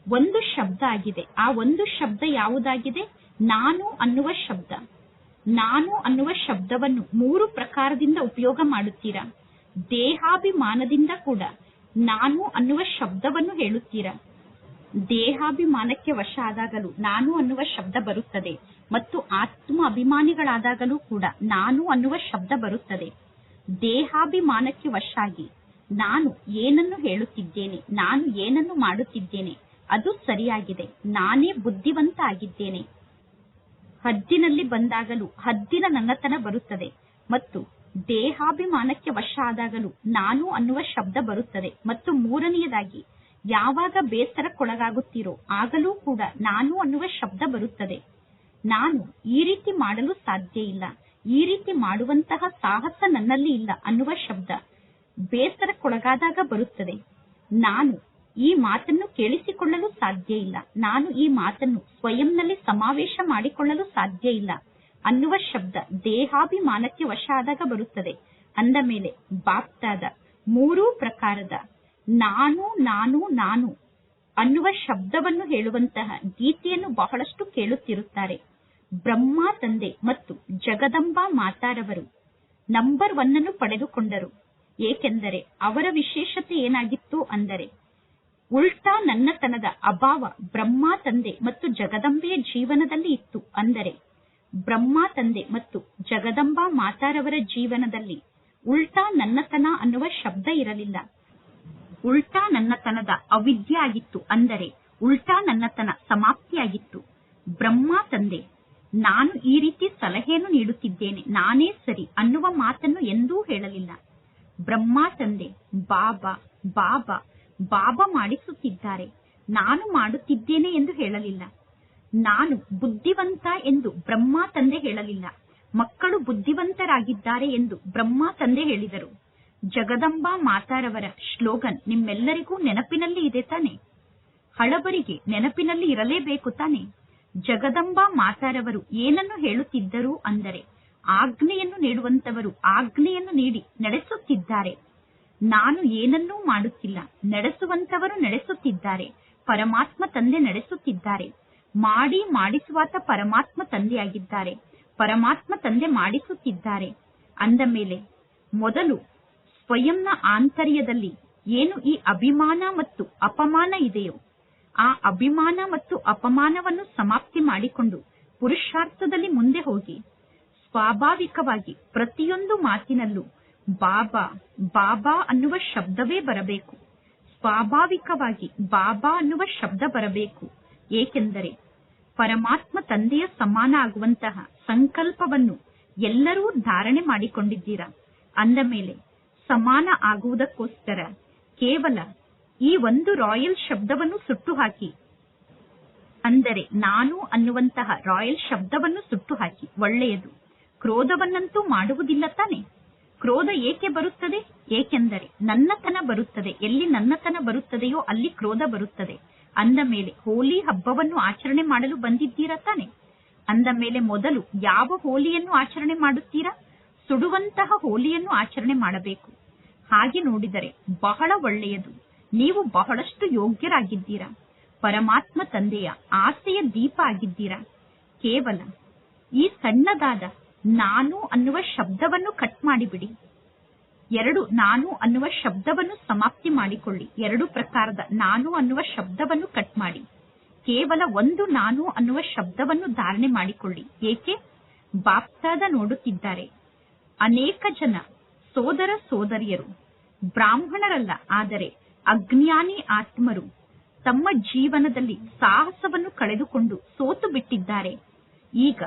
ಒಂದು ಶಬ್ದ ಆಗಿದೆ. ಆ ಒಂದು ಶಬ್ದ ಯಾವುದಾಗಿದೆ? ನಾನು ಅನ್ನುವ ಶಬ್ದ. ನಾನು ಅನ್ನುವ ಶಬ್ದವನ್ನು ಮೂರು ಪ್ರಕಾರದಿಂದ ಉಪಯೋಗ ಮಾಡುತ್ತೀರಾ? ದೇಹಾಭಿಮಾನದಿಂದ ಕೂಡ ನಾನು ಅನ್ನುವ ಶಬ್ದವನ್ನು ಹೇಳುತ್ತೀರಾ? ದೇಹಾಭಿಮಾನಕ್ಕೆ ವಶ ಆದಾಗಲೂ ನಾನು ಅನ್ನುವ ಶಬ್ದ ಬರುತ್ತದೆ ಮತ್ತು ಆತ್ಮ ಅಭಿಮಾನಿಗಳಾದಾಗಲೂ ಕೂಡ ನಾನು ಅನ್ನುವ ಶಬ್ದ ಬರುತ್ತದೆ. ದೇಹಾಭಿಮಾನಕ್ಕೆ ವಶಾಗಿ ನಾನು ಏನನ್ನು ಹೇಳುತ್ತಿದ್ದೇನೆ? ನಾನು ಏನನ್ನು ಮಾಡುತ್ತಿದ್ದೇನೆ? ಅದು ಸರಿಯಾಗಿದೆ. ನಾನೇ ಬುದ್ಧಿವಂತ ಆಗಿದ್ದೇನೆ ಹದ್ದಿನಲ್ಲಿ ಬಂದಾಗಲೂ ಹದ್ದಿನ ನನ್ನತನ ಬರುತ್ತದೆ. ಮತ್ತು ದೇಹಾಭಿಮಾನಕ್ಕೆ ವಶ ಆದಾಗಲೂ ನಾನು ಅನ್ನುವ ಶಬ್ದ ಬರುತ್ತದೆ. ಮತ್ತು ಮೂರನೆಯದಾಗಿ, ಯಾವಾಗ ಬೇಸರಕ್ಕೊಳಗಾಗುತ್ತೀರೋ ಆಗಲೂ ಕೂಡ ನಾನು ಅನ್ನುವ ಶಬ್ದ ಬರುತ್ತದೆ. ನಾನು ಈ ರೀತಿ ಮಾಡಲು ಸಾಧ್ಯ ಇಲ್ಲ. ಈ ರೀತಿ ಮಾಡುವಂತಹ ಸಾಹಸ ನನ್ನಲ್ಲಿ ಇಲ್ಲ ಅನ್ನುವ ಶಬ್ದ ಬೇಸರಕ್ಕೊಳಗಾದಾಗ ಬರುತ್ತದೆ. ನಾನು ಈ ಮಾತನ್ನು ಕೇಳಿಸಿಕೊಳ್ಳಲು ಸಾಧ್ಯ ಇಲ್ಲ. ನಾನು ಈ ಮಾತನ್ನು ಸ್ವಯಂನಲ್ಲಿ ಸಮಾವೇಶ ಮಾಡಿಕೊಳ್ಳಲು ಸಾಧ್ಯ ಇಲ್ಲ. ಅನ್ನುವ ಶಬ್ದ ದೇಹಾಭಿಮಾನಕ್ಕೆ ವಶ ಆದಾಗ ಬರುತ್ತದೆ. ಅಂದ ಮೇಲೆ ಬಾಪ್ತಾದ, ಮೂರೂ ಪ್ರಕಾರದ ನಾನು ನಾನು ನಾನು ಅನ್ನುವ ಶಬ್ದವನ್ನು ಹೇಳುವಂತಹ ಗೀತೆಯನ್ನು ಬಹಳಷ್ಟು ಕೇಳುತ್ತಿರುತ್ತಾರೆ. ಬ್ರಹ್ಮ ತಂದೆ ಮತ್ತು ಜಗದಂಬಾ ಮಾತಾರವರು ನಂಬರ್ ಒನ್ ಅನ್ನು ಪಡೆದುಕೊಂಡರು. ಏಕೆಂದರೆ ಅವರ ವಿಶೇಷತೆ ಏನಾಗಿತ್ತು ಅಂದರೆ ಉಲ್ಟಾ ನನ್ನತನದ ಅಭಾವ ಬ್ರಹ್ಮ ತಂದೆ ಮತ್ತು ಜಗದಂಬೆಯ ಜೀವನದಲ್ಲಿ ಇತ್ತು. ಅಂದರೆ ಬ್ರಹ್ಮ ತಂದೆ ಮತ್ತು ಜಗದಂಬಾ ಮಾತಾರವರ ಜೀವನದಲ್ಲಿ ಉಲ್ಟಾ ನನ್ನತನ ಅನ್ನುವ ಶಬ್ದ ಇರಲಿಲ್ಲ. ಉಲ್ಟಾ ನನ್ನತನದ ಅವಿದ್ಯೆ ಆಗಿತ್ತು. ಅಂದರೆ ಉಲ್ಟಾ ನನ್ನತನ ಸಮಾಪ್ತಿಯಾಗಿತ್ತು. ಬ್ರಹ್ಮ ತಂದೆ, ನಾನು ಈ ರೀತಿ ಸಲಹೆಯನ್ನು ನೀಡುತ್ತಿದ್ದೇನೆ. ನಾನೇ ಸರಿ ಅನ್ನುವ ಮಾತನ್ನು ಎಂದೂ ಹೇಳಲಿಲ್ಲ. ಬ್ರಹ್ಮ ತಂದೆ, ಬಾಬಾ ಬಾಬಾ ಬಾಬಾ ಮಾಡಿಸುತ್ತಿದ್ದಾರೆ. ನಾನು ಮಾಡುತ್ತಿದ್ದೇನೆ ಎಂದು ಹೇಳಲಿಲ್ಲ. ನಾನು ಬುದ್ಧಿವಂತ ಎಂದು ಬ್ರಹ್ಮ ತಂದೆ ಹೇಳಲಿಲ್ಲ. ಮಕ್ಕಳು ಬುದ್ಧಿವಂತರಾಗಿದ್ದಾರೆ ಎಂದು ಬ್ರಹ್ಮ ತಂದೆ ಹೇಳಿದರು. ಜಗದಂಬಾ ಮಾತಾರವರ ಶ್ಲೋಗನ್ ನಿಮ್ಮೆಲ್ಲರಿಗೂ ನೆನಪಿನಲ್ಲಿ ಇದೆ ತಾನೆ. ಹಳಬರಿಗೆ ನೆನಪಿನಲ್ಲಿ ಇರಲೇಬೇಕು ತಾನೆ. ಜಗದಂಬಾ ಮಾತಾರವರು ಏನನ್ನು ಹೇಳುತ್ತಿದ್ದರು ಅಂದರೆ, ಆಜ್ಞೆಯನ್ನು ನೀಡುವಂತವರು ಆಜ್ಞೆಯನ್ನು ನೀಡಿ ನಡೆಸುತ್ತಿದ್ದಾರೆ. ನಾನು ಏನನ್ನೂ ಮಾಡುತ್ತಿಲ್ಲ. ನಡೆಸುವಂತವರು ನಡೆಸುತ್ತಿದ್ದಾರೆ. ಪರಮಾತ್ಮ ತಂದೆ ನಡೆಸುತ್ತಿದ್ದಾರೆ. ಮಾಡಿ ಮಾಡಿಸುವಾತ ಪರಮಾತ್ಮ ತಂದೆಯಾಗಿದ್ದಾರೆ. ಪರಮಾತ್ಮ ತಂದೆ ಮಾಡಿಸುತ್ತಿದ್ದಾರೆ. ಅಂದ ಮೇಲೆ, ಮೊದಲು ಸ್ವಯಂನ ಆಂತರ್ಯದಲ್ಲಿ ಏನು ಈ ಅಭಿಮಾನ ಮತ್ತು ಅಪಮಾನ ಇದೆಯೋ, ಆ ಅಭಿಮಾನ ಮತ್ತು ಅಪಮಾನವನ್ನು ಸಮಾಪ್ತಿ ಮಾಡಿಕೊಂಡು ಪುರುಷಾರ್ಥದಲ್ಲಿ ಮುಂದೆ ಹೋಗಿ, ಸ್ವಾಭಾವಿಕವಾಗಿ ಪ್ರತಿಯೊಂದು ಮಾತಿನಲ್ಲೂ ಬಾಬಾ ಬಾಬಾ ಅನ್ನುವ ಶಬ್ದವೇ ಬರಬೇಕು. ಸ್ವಾಭಾವಿಕವಾಗಿ ಬಾಬಾ ಅನ್ನುವ ಶಬ್ದ ಬರಬೇಕು. ಏಕೆಂದರೆ ಪರಮಾತ್ಮ ತಂದೆಯ ಸಮಾನ ಆಗುವಂತಹ ಸಂಕಲ್ಪವನ್ನು ಎಲ್ಲರೂ ಧಾರಣೆ ಮಾಡಿಕೊಂಡಿದ್ದೀರಾ? ಅಂದ ಮೇಲೆ ಸಮಾನ ಆಗುವುದಕ್ಕೋಸ್ಕರ ಕೇವಲ ಈ ಒಂದು ರಾಯಲ್ ಶಬ್ದವನ್ನು ಸುಟ್ಟು ಹಾಕಿ ಅಂದರೆ ನಾನು ಅನ್ನುವಂತಹ ರಾಯಲ್ ಶಬ್ದವನ್ನು ಸುಟ್ಟು ಹಾಕಿ ಒಳ್ಳೆಯದು. ಕ್ರೋಧವನ್ನಂತೂ ಮಾಡುವುದಿಲ್ಲ ತಾನೆ? ಕ್ರೋಧ ಏಕೆ ಬರುತ್ತದೆ? ಏಕೆಂದರೆ ನನ್ನತನ ಬರುತ್ತದೆ. ಎಲ್ಲಿ ನನ್ನತನ ಬರುತ್ತದೆಯೋ ಅಲ್ಲಿ ಕ್ರೋಧ ಬರುತ್ತದೆ. ಅಂದ ಮೇಲೆ ಹೋಲಿ ಹಬ್ಬವನ್ನು ಆಚರಣೆ ಮಾಡಲು ಬಂದಿದ್ದೀರಾ ತಾನೆ? ಅಂದ ಮೇಲೆ ಮೊದಲು ಯಾವ ಹೋಲಿಯನ್ನು ಆಚರಣೆ ಮಾಡುತ್ತೀರಾ? ಸುಡುವಂತಹ ಹೋಲಿಯನ್ನು ಆಚರಣೆ ಮಾಡಬೇಕು. ಹಾಗೆ ನೋಡಿದರೆ ಬಹಳ ಒಳ್ಳೆಯದು. ನೀವು ಬಹಳಷ್ಟು ಯೋಗ್ಯರಾಗಿದ್ದೀರಾ. ಪರಮಾತ್ಮ ತಂದೆಯ ಆಸೆಯ ದೀಪ ಆಗಿದ್ದೀರಾ. ಕೇವಲ ಈ ಸಣ್ಣದಾದ ನಾನು ಅನ್ನುವ ಶಬ್ದವನ್ನು ಕಟ್ ಮಾಡಿಬಿಡಿ. ಎರಡು, ನಾನು ಅನ್ನುವ ಶಬ್ದವನ್ನು ಸಮಾಪ್ತಿ ಮಾಡಿಕೊಳ್ಳಿ. ಎರಡು ಪ್ರಕಾರದ ನಾನು ಅನ್ನುವ ಶಬ್ದವನ್ನು ಕಟ್ ಮಾಡಿ. ಕೇವಲ ಒಂದು ನಾನು ಅನ್ನುವ ಶಬ್ದವನ್ನು ಧಾರಣೆ ಮಾಡಿಕೊಳ್ಳಿ. ಏಕೆ? ಬಾಪ್ತಾದ ನೋಡುತ್ತಿದ್ದಾರೆ. ಅನೇಕ ಜನ ಸೋದರ ಸೋದರಿಯರು, ಬ್ರಾಹ್ಮಣರಲ್ಲ, ಆದರೆ ಅಜ್ಞಾನಿ ಆತ್ಮರು ತಮ್ಮ ಜೀವನದಲ್ಲಿ ಸಾಹಸವನ್ನು ಕಳೆದುಕೊಂಡು ಸೋತು ಬಿಟ್ಟಿದ್ದಾರೆ. ಈಗ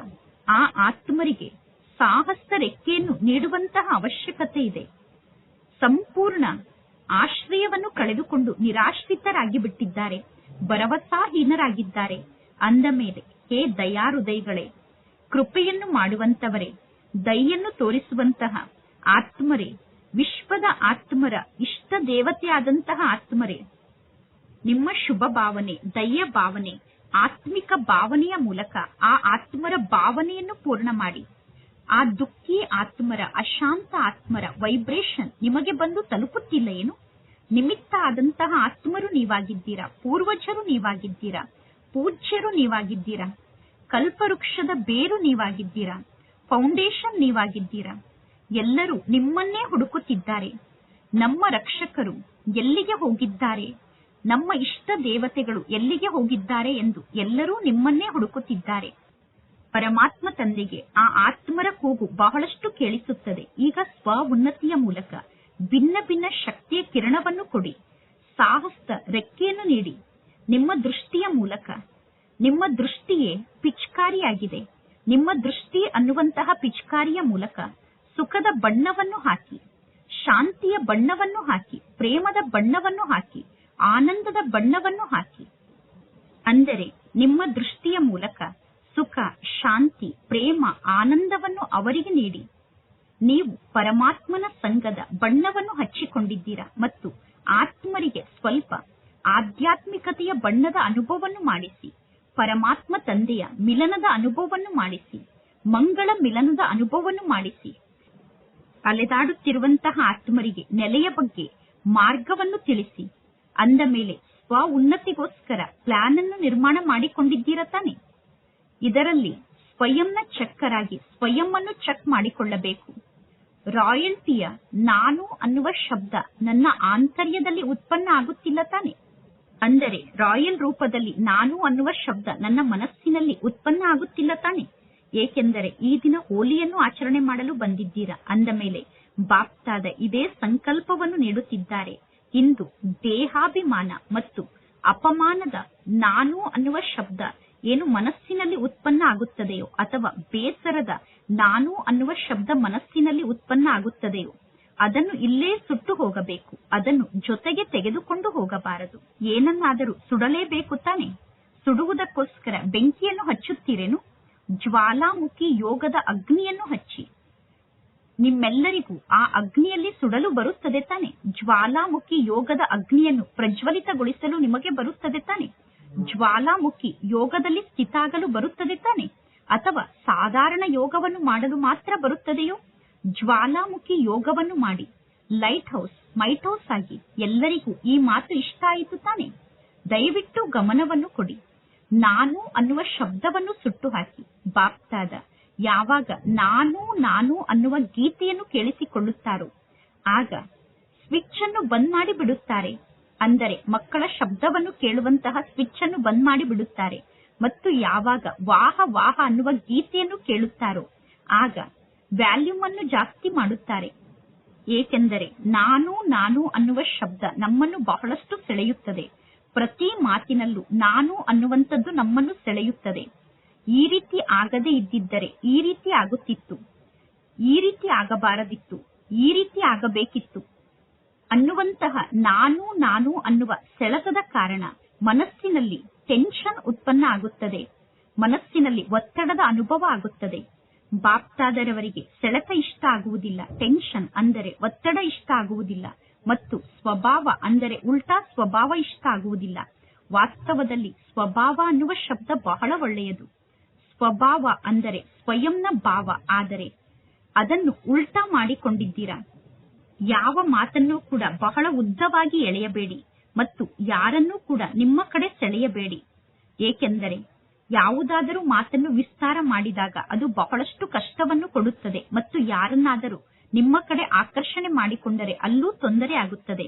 ಆ ಆತ್ಮರಿಗೆ ಸಾಹಸ ರೆಕ್ಕೆಯನ್ನು ನೀಡುವಂತಹ ಅವಶ್ಯಕತೆ ಇದೆ. ಸಂಪೂರ್ಣ ಆಶ್ರಯವನ್ನು ಕಳೆದುಕೊಂಡು ನಿರಾಶ್ರಿತರಾಗಿ ಬಿಟ್ಟಿದ್ದಾರೆ ಭರವಸಾಹೀನರಾಗಿದ್ದಾರೆ. ಅಂದ ಮೇಲೆ, ಹೇ ದಯಾಹೃದಯಗಳೇ ಕೃಪೆಯನ್ನು ಮಾಡುವಂತವರೇ ದಯೆಯನ್ನು ತೋರಿಸುವಂತಹ ಆತ್ಮರೇ, ವಿಶ್ವದ ಆತ್ಮರ, ಇಷ್ಟ ದೇವತೆಯಾದಂತಹ ಆತ್ಮರೇ, ನಿಮ್ಮ ಶುಭ ಭಾವನೆ, ದಯ್ಯ ಭಾವನೆ, ಆತ್ಮಿಕ ಭಾವನೆಯ ಮೂಲಕ ಆ ಆತ್ಮರ ಭಾವನೆಯನ್ನು ಪೂರ್ಣ ಮಾಡಿ ಆ ದುಃಖಿ ಆತ್ಮರ, ಅಶಾಂತ ಆತ್ಮರ ವೈಬ್ರೇಷನ್ ನಿಮಗೆ ಬಂದು ತಲುಪುತ್ತಿಲ್ಲ ಏನು? ನಿಮಿತ್ತ ಆದಂತಹ ಆತ್ಮರು ನೀವಾಗಿದ್ದೀರಾ? ಪೂರ್ವಜರು ನೀವಾಗಿದ್ದೀರಾ? ಪೂಜ್ಯರು ನೀವಾಗಿದ್ದೀರಾ? ಕಲ್ಪವೃಕ್ಷದ ಬೇರು ನೀವಾಗಿದ್ದೀರಾ? ಫೌಂಡೇಶನ್ ನೀವಾಗಿದ್ದೀರಾ? ಎಲ್ಲರೂ ನಿಮ್ಮನ್ನೇ ಹುಡುಕುತ್ತಿದ್ದಾರೆ. ನಮ್ಮ ರಕ್ಷಕರು ಎಲ್ಲಿಗೆ ಹೋಗಿದ್ದಾರೆ? ನಮ್ಮ ಇಷ್ಟ ದೇವತೆಗಳು ಎಲ್ಲಿಗೆ ಹೋಗಿದ್ದಾರೆ ಎಂದು ಎಲ್ಲರೂ ನಿಮ್ಮನ್ನೇ ಹುಡುಕುತ್ತಿದ್ದಾರೆ. ಪರಮಾತ್ಮ ತಂದೆಗೆ ಆ ಆತ್ಮರ ಕೂಗು ಬಹಳಷ್ಟು ಕೇಳಿಸುತ್ತದೆ. ಈಗ ಸ್ವ ಉನ್ನತಿಯ ಮೂಲಕ ಭಿನ್ನ ಭಿನ್ನ ಶಕ್ತಿಯ ಕಿರಣವನ್ನು ಕೊಡಿ. ಸಾಹಸ ರೆಕ್ಕೆಯನ್ನು ನೀಡಿ. ನಿಮ್ಮ ದೃಷ್ಟಿಯ ಮೂಲಕ. ನಿಮ್ಮ ದೃಷ್ಟಿಯೇ ಪಿಚ್ಕಾರಿಯಾಗಿದೆ. ನಿಮ್ಮ ದೃಷ್ಟಿ ಅನ್ನುವಂತಹ ಪಿಚ್ಕಾರಿಯ ಮೂಲಕ ಸುಖದ ಬಣ್ಣವನ್ನು ಹಾಕಿ, ಶಾಂತಿಯ ಬಣ್ಣವನ್ನು ಹಾಕಿ, ಪ್ರೇಮದ ಬಣ್ಣವನ್ನು ಹಾಕಿ, ಆನಂದದ ಬಣ್ಣವನ್ನು ಹಾಕಿ. ಅಂದರೆ ನಿಮ್ಮ ದೃಷ್ಟಿಯ ಮೂಲಕ ಸುಖ ಶಾಂತಿ, ಪ್ರೇಮ, ಆನಂದವನ್ನು ಅವರಿಗೆ ನೀಡಿ. ನೀವು ಪರಮಾತ್ಮನ ಸಂಘದ ಬಣ್ಣವನ್ನು ಹಚ್ಚಿಕೊಂಡಿದ್ದೀರಾ ಮತ್ತು ಆತ್ಮರಿಗೆ ಸ್ವಲ್ಪ ಆಧ್ಯಾತ್ಮಿಕತೆಯ ಬಣ್ಣದ ಅನುಭವವನ್ನು ಮಾಡಿಸಿ, ಪರಮಾತ್ಮ ತಂದೆಯ ಮಿಲನದ ಅನುಭವವನ್ನು ಮಾಡಿಸಿ, ಮಂಗಳ ಮಿಲನದ ಅನುಭವವನ್ನು ಮಾಡಿಸಿ. ಅಲೆದಾಡುತ್ತಿರುವಂತಹ ಆತ್ಮರಿಗೆ ನೆಲೆಯ ಬಗ್ಗೆ ಮಾರ್ಗವನ್ನು ತಿಳಿಸಿ. ಅಂದ ಮೇಲೆ ಸ್ವ ಉನ್ನತಿಗೋಸ್ಕರ ಪ್ಲಾನ್ ಅನ್ನು ನಿರ್ಮಾಣ ಮಾಡಿಕೊಂಡಿದ್ದೀರಾ ತಾನೆ? ಇದರಲ್ಲಿ ಸ್ವಯಂನ ಚೆಕ್ಕರಾಗಿ ಸ್ವಯಂ ಅನ್ನು ಚೆಕ್ ಮಾಡಿಕೊಳ್ಳಬೇಕು. ರಾಯಲ್ಟಿಯ ನಾನು ಅನ್ನುವ ಶಬ್ದ ನನ್ನ ಆಂತರ್ಯದಲ್ಲಿ ಉತ್ಪನ್ನ ಆಗುತ್ತಿಲ್ಲ ತಾನೆ? ಅಂದರೆ, ರಾಯಲ್ ರೂಪದಲ್ಲಿ ನಾನು ಅನ್ನುವ ಶಬ್ದ ನನ್ನ ಮನಸ್ಸಿನಲ್ಲಿ ಉತ್ಪನ್ನ ಆಗುತ್ತಿಲ್ಲ ತಾನೆ? ಏಕೆಂದರೆ, ಈ ದಿನ ಹೋಲಿಯನ್ನು ಆಚರಣೆ ಮಾಡಲು ಬಂದಿದ್ದೀರಾ? ಅಂದ ಮೇಲೆ ಬಾಪ್ತಾದ ಇದೇ ಸಂಕಲ್ಪವನ್ನು ನೀಡುತ್ತಿದ್ದಾರೆ. ಇಂದು ದೇಹಾಭಿಮಾನ ಮತ್ತು ಅಪಮಾನದ ನಾನು ಅನ್ನುವ ಶಬ್ದ ಏನು ಮನಸ್ಸಿನಲ್ಲಿ ಉತ್ಪನ್ನ ಆಗುತ್ತದೆಯೋ ಅಥವಾ ಬೇಸರದ ನಾನು ಅನ್ನುವ ಶಬ್ದ ಮನಸ್ಸಿನಲ್ಲಿ ಉತ್ಪನ್ನ ಆಗುತ್ತದೆಯೋ ಅದನ್ನು ಇಲ್ಲೇ ಸುಟ್ಟು ಹೋಗಬೇಕು. ಅದನ್ನು ಜೊತೆಗೆ ತೆಗೆದುಕೊಂಡು ಹೋಗಬಾರದು. ಏನನ್ನಾದರೂ ಸುಡಲೇಬೇಕು ತಾನೆ? ಸುಡುವುದಕ್ಕೋಸ್ಕರ ಬೆಂಕಿಯನ್ನು ಹಚ್ಚುತ್ತೀರೇನು? ಜ್ವಾಲಾಮುಖಿ ಯೋಗದ ಅಗ್ನಿಯನ್ನು ಹಚ್ಚಿ. ನಿಮ್ಮೆಲ್ಲರಿಗೂ ಆ ಅಗ್ನಿಯಲ್ಲಿ ಸುಡಲು ಬರುತ್ತದೆ ತಾನೆ? ಜ್ವಾಲಾಮುಖಿ ಯೋಗದ ಅಗ್ನಿಯನ್ನು ಪ್ರಜ್ವಲಿತಗೊಳಿಸಲು ನಿಮಗೆ ಬರುತ್ತದೆ ತಾನೆ? ಜ್ವಾಲಾಮುಖಿ ಯೋಗದಲ್ಲಿ ಸ್ಥಿತಾಗಲು ಬರುತ್ತದೆ ತಾನೆ? ಅಥವಾ ಸಾಧಾರಣ ಯೋಗವನ್ನು ಮಾಡಲು ಮಾತ್ರ ಬರುತ್ತದೆಯೋ? ಜ್ವಾಲಾಮುಖಿ ಯೋಗವನ್ನು ಮಾಡಿ ಲೈಟ್ ಹೌಸ್ ಮೈಟ್ ಹೌಸ್ ಆಗಿ ಎಲ್ಲರಿಗೂ ಈ ಮಾತು ಇಷ್ಟ ಆಯಿತು ತಾನೆ? ದಯವಿಟ್ಟು ಗಮನವನ್ನು ಕೊಡಿ. ನಾನು ಅನ್ನುವ ಶಬ್ದವನ್ನು ಸುಟ್ಟು ಹಾಕಿ ಬಾಪ್ತಾದ, ಯಾವಾಗ ನಾನು ನಾನು ಅನ್ನುವ ಗೀತೆಯನ್ನು ಕೇಳಿಸಿಕೊಳ್ಳುತ್ತಾರೋ? ಆಗ ಸ್ವಿಚ್ ಅನ್ನು ಬಂದ್ ಮಾಡಿ ಬಿಡುತ್ತಾರೆ. ಅಂದರೆ ಮಕ್ಕಳ ಶಬ್ದವನ್ನು ಕೇಳುವಂತಹ ಸ್ವಿಚ್ ಅನ್ನು ಬಂದ್ ಮಾಡಿ ಬಿಡುತ್ತಾರೆ ಮತ್ತು ಯಾವಾಗ ವಾಹ ವಾಹ ಅನ್ನುವ ಗೀತೆಯನ್ನು ಕೇಳುತ್ತಾರೋ ಆಗ ವ್ಯಾಲ್ಯೂಮ್ ಅನ್ನು ಜಾಸ್ತಿ ಮಾಡುತ್ತಾರೆ. ಏಕೆಂದರೆ ನಾನು ನಾನು ಅನ್ನುವ ಶಬ್ದ ನಮ್ಮನ್ನು ಬಹಳಷ್ಟು ಸೆಳೆಯುತ್ತದೆ. ಪ್ರತಿ ಮಾತಿನಲ್ಲೂ ನಾನು ಅನ್ನುವಂಥದ್ದು ನಮ್ಮನ್ನು ಸೆಳೆಯುತ್ತದೆ. ಈ ರೀತಿ ಆಗದೇ ಇದ್ದಿದ್ದರೆ ಈ ರೀತಿ ಆಗುತ್ತಿತ್ತು. ಈ ರೀತಿ ಆಗಬಾರದಿತ್ತು. ಈ ರೀತಿ ಆಗಬೇಕಿತ್ತು. ಅನ್ನುವಂತಹ ನಾನು ನಾನು ಅನ್ನುವ ಸೆಳೆತದ ಕಾರಣ ಮನಸ್ಸಿನಲ್ಲಿ ಟೆನ್ಷನ್ ಉತ್ಪನ್ನ ಆಗುತ್ತದೆ. ಮನಸ್ಸಿನಲ್ಲಿ ಒತ್ತಡದ ಅನುಭವ ಆಗುತ್ತದೆ. ಬಾಪ್ತಾದರವರಿಗೆ ಸೆಳೆತ ಇಷ್ಟ ಆಗುವುದಿಲ್ಲ. ಟೆನ್ಷನ್ ಅಂದರೆ ಒತ್ತಡ ಇಷ್ಟ ಆಗುವುದಿಲ್ಲ. ಮತ್ತು ಸ್ವಭಾವ ಅಂದರೆ ಉಲ್ಟಾ ಸ್ವಭಾವ ಇಷ್ಟ ಆಗುವುದಿಲ್ಲ. ವಾಸ್ತವದಲ್ಲಿ ಸ್ವಭಾವ ಅನ್ನುವ ಶಬ್ದ ಬಹಳ ಒಳ್ಳೆಯದು. ಸ್ವಭಾವ ಅಂದರೆ ಸ್ವಯಂನ ಭಾವ ಆದರೆ ಅದನ್ನು ಉಲ್ಟಾ ಮಾಡಿಕೊಂಡಿದ್ದೀರಾ? ಯಾವ ಮಾತನ್ನೂ ಕೂಡ ಬಹಳ ಉದ್ದವಾಗಿ ಎಳೆಯಬೇಡಿ ಮತ್ತು ಯಾರನ್ನೂ ಕೂಡ ನಿಮ್ಮ ಕಡೆ ಸೆಳೆಯಬೇಡಿ. ಏಕೆಂದರೆ ಯಾವುದಾದರೂ ಮಾತನ್ನು ವಿಸ್ತಾರ ಮಾಡಿದಾಗ ಅದು ಬಹಳಷ್ಟು ಕಷ್ಟವನ್ನು ಕೊಡುತ್ತದೆ ಮತ್ತು ಯಾರನ್ನಾದರೂ ನಿಮ್ಮ ಕಡೆ ಆಕರ್ಷಣೆ ಮಾಡಿಕೊಂಡರೆ ಅಲ್ಲೂ ತೊಂದರೆ ಆಗುತ್ತದೆ.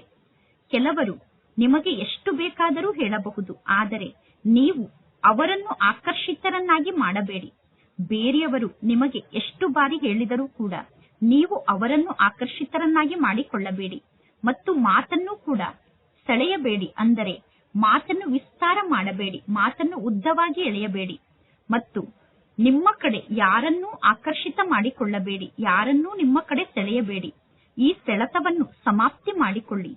ಕೆಲವರು ನಿಮಗೆ ಎಷ್ಟು ಬೇಕಾದರೂ ಹೇಳಬಹುದು, ಆದರೆ ನೀವು ಅವರನ್ನು ಆಕರ್ಷಿತರನ್ನಾಗಿ ಮಾಡಬೇಡಿ. ಬೇರೆಯವರು ನಿಮಗೆ ಎಷ್ಟು ಬಾರಿ ಹೇಳಿದರೂ ಕೂಡ ನೀವು ಅವರನ್ನು ಆಕರ್ಷಿತರನ್ನಾಗಿ ಮಾಡಿಕೊಳ್ಳಬೇಡಿ ಮತ್ತು ಮಾತನ್ನು ಕೂಡ ಸೆಳೆಯಬೇಡಿ. ಅಂದರೆ ಮಾತನ್ನು ವಿಸ್ತಾರ ಮಾಡಬೇಡಿ, ಮಾತನ್ನು ಉದ್ದವಾಗಿ ಎಳೆಯಬೇಡಿ ಮತ್ತು ನಿಮ್ಮ ಕಡೆ ಯಾರನ್ನೂ ಆಕರ್ಷಿತ ಮಾಡಿಕೊಳ್ಳಬೇಡಿ, ಯಾರನ್ನೂ ನಿಮ್ಮ ಕಡೆ ಸೆಳೆಯಬೇಡಿ. ಈ ಸೆಳೆತವನ್ನು ಸಮಾಪ್ತಿ ಮಾಡಿಕೊಳ್ಳಿ.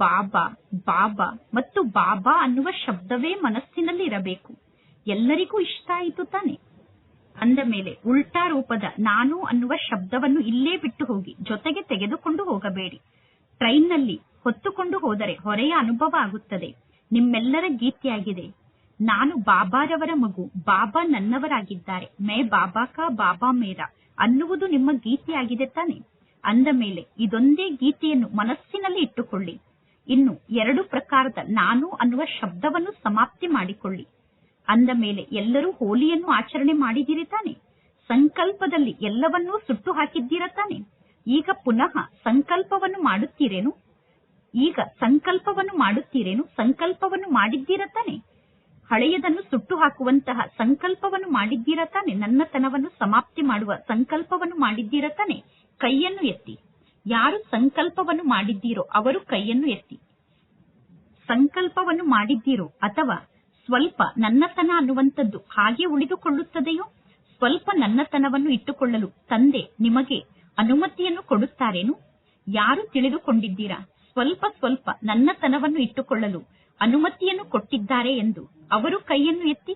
ಬಾಬಾ ಬಾಬಾ ಮತ್ತು ಬಾಬಾ ಅನ್ನುವ ಶಬ್ದವೇ ಮನಸ್ಸಿನಲ್ಲಿ ಇರಬೇಕು ಎಲ್ಲರಿಗೂ ಇಷ್ಟ ಆಯಿತು ತಾನೆ? ಅಂದ ಮೇಲೆ ಉಲ್ಟಾ ರೂಪದ ನಾನು ಅನ್ನುವ ಶಬ್ದವನ್ನು ಇಲ್ಲೇ ಬಿಟ್ಟು ಹೋಗಿ ಜೊತೆಗೆ ತೆಗೆದುಕೊಂಡು ಹೋಗಬೇಡಿ. ಟ್ರೈನ್ನಲ್ಲಿ ಹೊತ್ತುಕೊಂಡು ಹೋದರೆ ಹೊರೆಯ ಅನುಭವ ಆಗುತ್ತದೆ. ನಿಮ್ಮೆಲ್ಲರ ಗೀತೆಯಾಗಿದೆ. ನಾನು ಬಾಬಾರವರ ಮಗು, ಬಾಬಾ ನನ್ನವರಾಗಿದ್ದಾರೆ. ಮೇ ಬಾಬಾ ಕಾ ಬಾಬಾ ಮೇರಾ ಅನ್ನುವುದು ನಿಮ್ಮ ಗೀತೆಯಾಗಿದೆ ತಾನೆ. ಅಂದ ಮೇಲೆ ಇದೊಂದೇ ಗೀತೆಯನ್ನು ಮನಸ್ಸಿನಲ್ಲಿ ಇಟ್ಟುಕೊಳ್ಳಿ. ಇನ್ನು ಎರಡು ಪ್ರಕಾರದ ನಾನು ಅನ್ನುವ ಶಬ್ದವನ್ನು ಸಮಾಪ್ತಿ ಮಾಡಿಕೊಳ್ಳಿ. ಅಂದ ಮೇಲೆ ಎಲ್ಲರೂ ಹೋಲಿಯನ್ನು ಆಚರಣೆ ಮಾಡಿದಿರಿ ತಾನೆ. ಸಂಕಲ್ಪದಲ್ಲಿ ಎಲ್ಲವನ್ನೂ ಸುಟ್ಟು ಹಾಕಿದ್ದೀರ ತಾನೆ. ಈಗ ಪುನಃ ಸಂಕಲ್ಪವನ್ನು ಮಾಡುತ್ತೀರೇನು? ಈಗ ಸಂಕಲ್ಪವನ್ನು ಮಾಡುತ್ತೀರೇನು? ಸಂಕಲ್ಪವನ್ನು ಮಾಡಿದ್ದೀರ ತಾನೆ? ಹಳೆಯದನ್ನು ಸುಟ್ಟು ಹಾಕುವಂತಹ ಸಂಕಲ್ಪವನ್ನು ಮಾಡಿದ್ದೀರ ತಾನೆ? ನನ್ನತನವನ್ನು ಸಮಾಪ್ತಿ ಮಾಡುವ ಸಂಕಲ್ಪವನ್ನು ಮಾಡಿದ್ದೀರ ತಾನೆ? ಕೈಯನ್ನು ಎತ್ತಿ. ಯಾರು ಸಂಕಲ್ಪವನ್ನು ಮಾಡಿದ್ದೀರೋ ಅವರು ಕೈಯನ್ನು ಎತ್ತಿ. ಸಂಕಲ್ಪವನ್ನು ಮಾಡಿದ್ದೀರೋ ಅಥವಾ ಸ್ವಲ್ಪ ನನ್ನತನ ಅನ್ನುವಂಥದ್ದು ಹಾಗೆ ಉಳಿದುಕೊಳ್ಳುತ್ತದೆಯೋ? ಸ್ವಲ್ಪ ನನ್ನತನವನ್ನು ಇಟ್ಟುಕೊಳ್ಳಲು ತಂದೆ ನಿಮಗೆ ಅನುಮತಿಯನ್ನು ಕೊಡುತ್ತಾರೇನು? ಯಾರು ತಿಳಿದುಕೊಂಡಿದ್ದೀರಾ? ಸ್ವಲ್ಪ ಸ್ವಲ್ಪ ನನ್ನತನವನ್ನು ಇಟ್ಟುಕೊಳ್ಳಲು ಅನುಮತಿಯನ್ನು ಕೊಟ್ಟಿದ್ದಾರೆ ಎಂದು ಅವರು ಕೈಯನ್ನು ಎತ್ತಿ,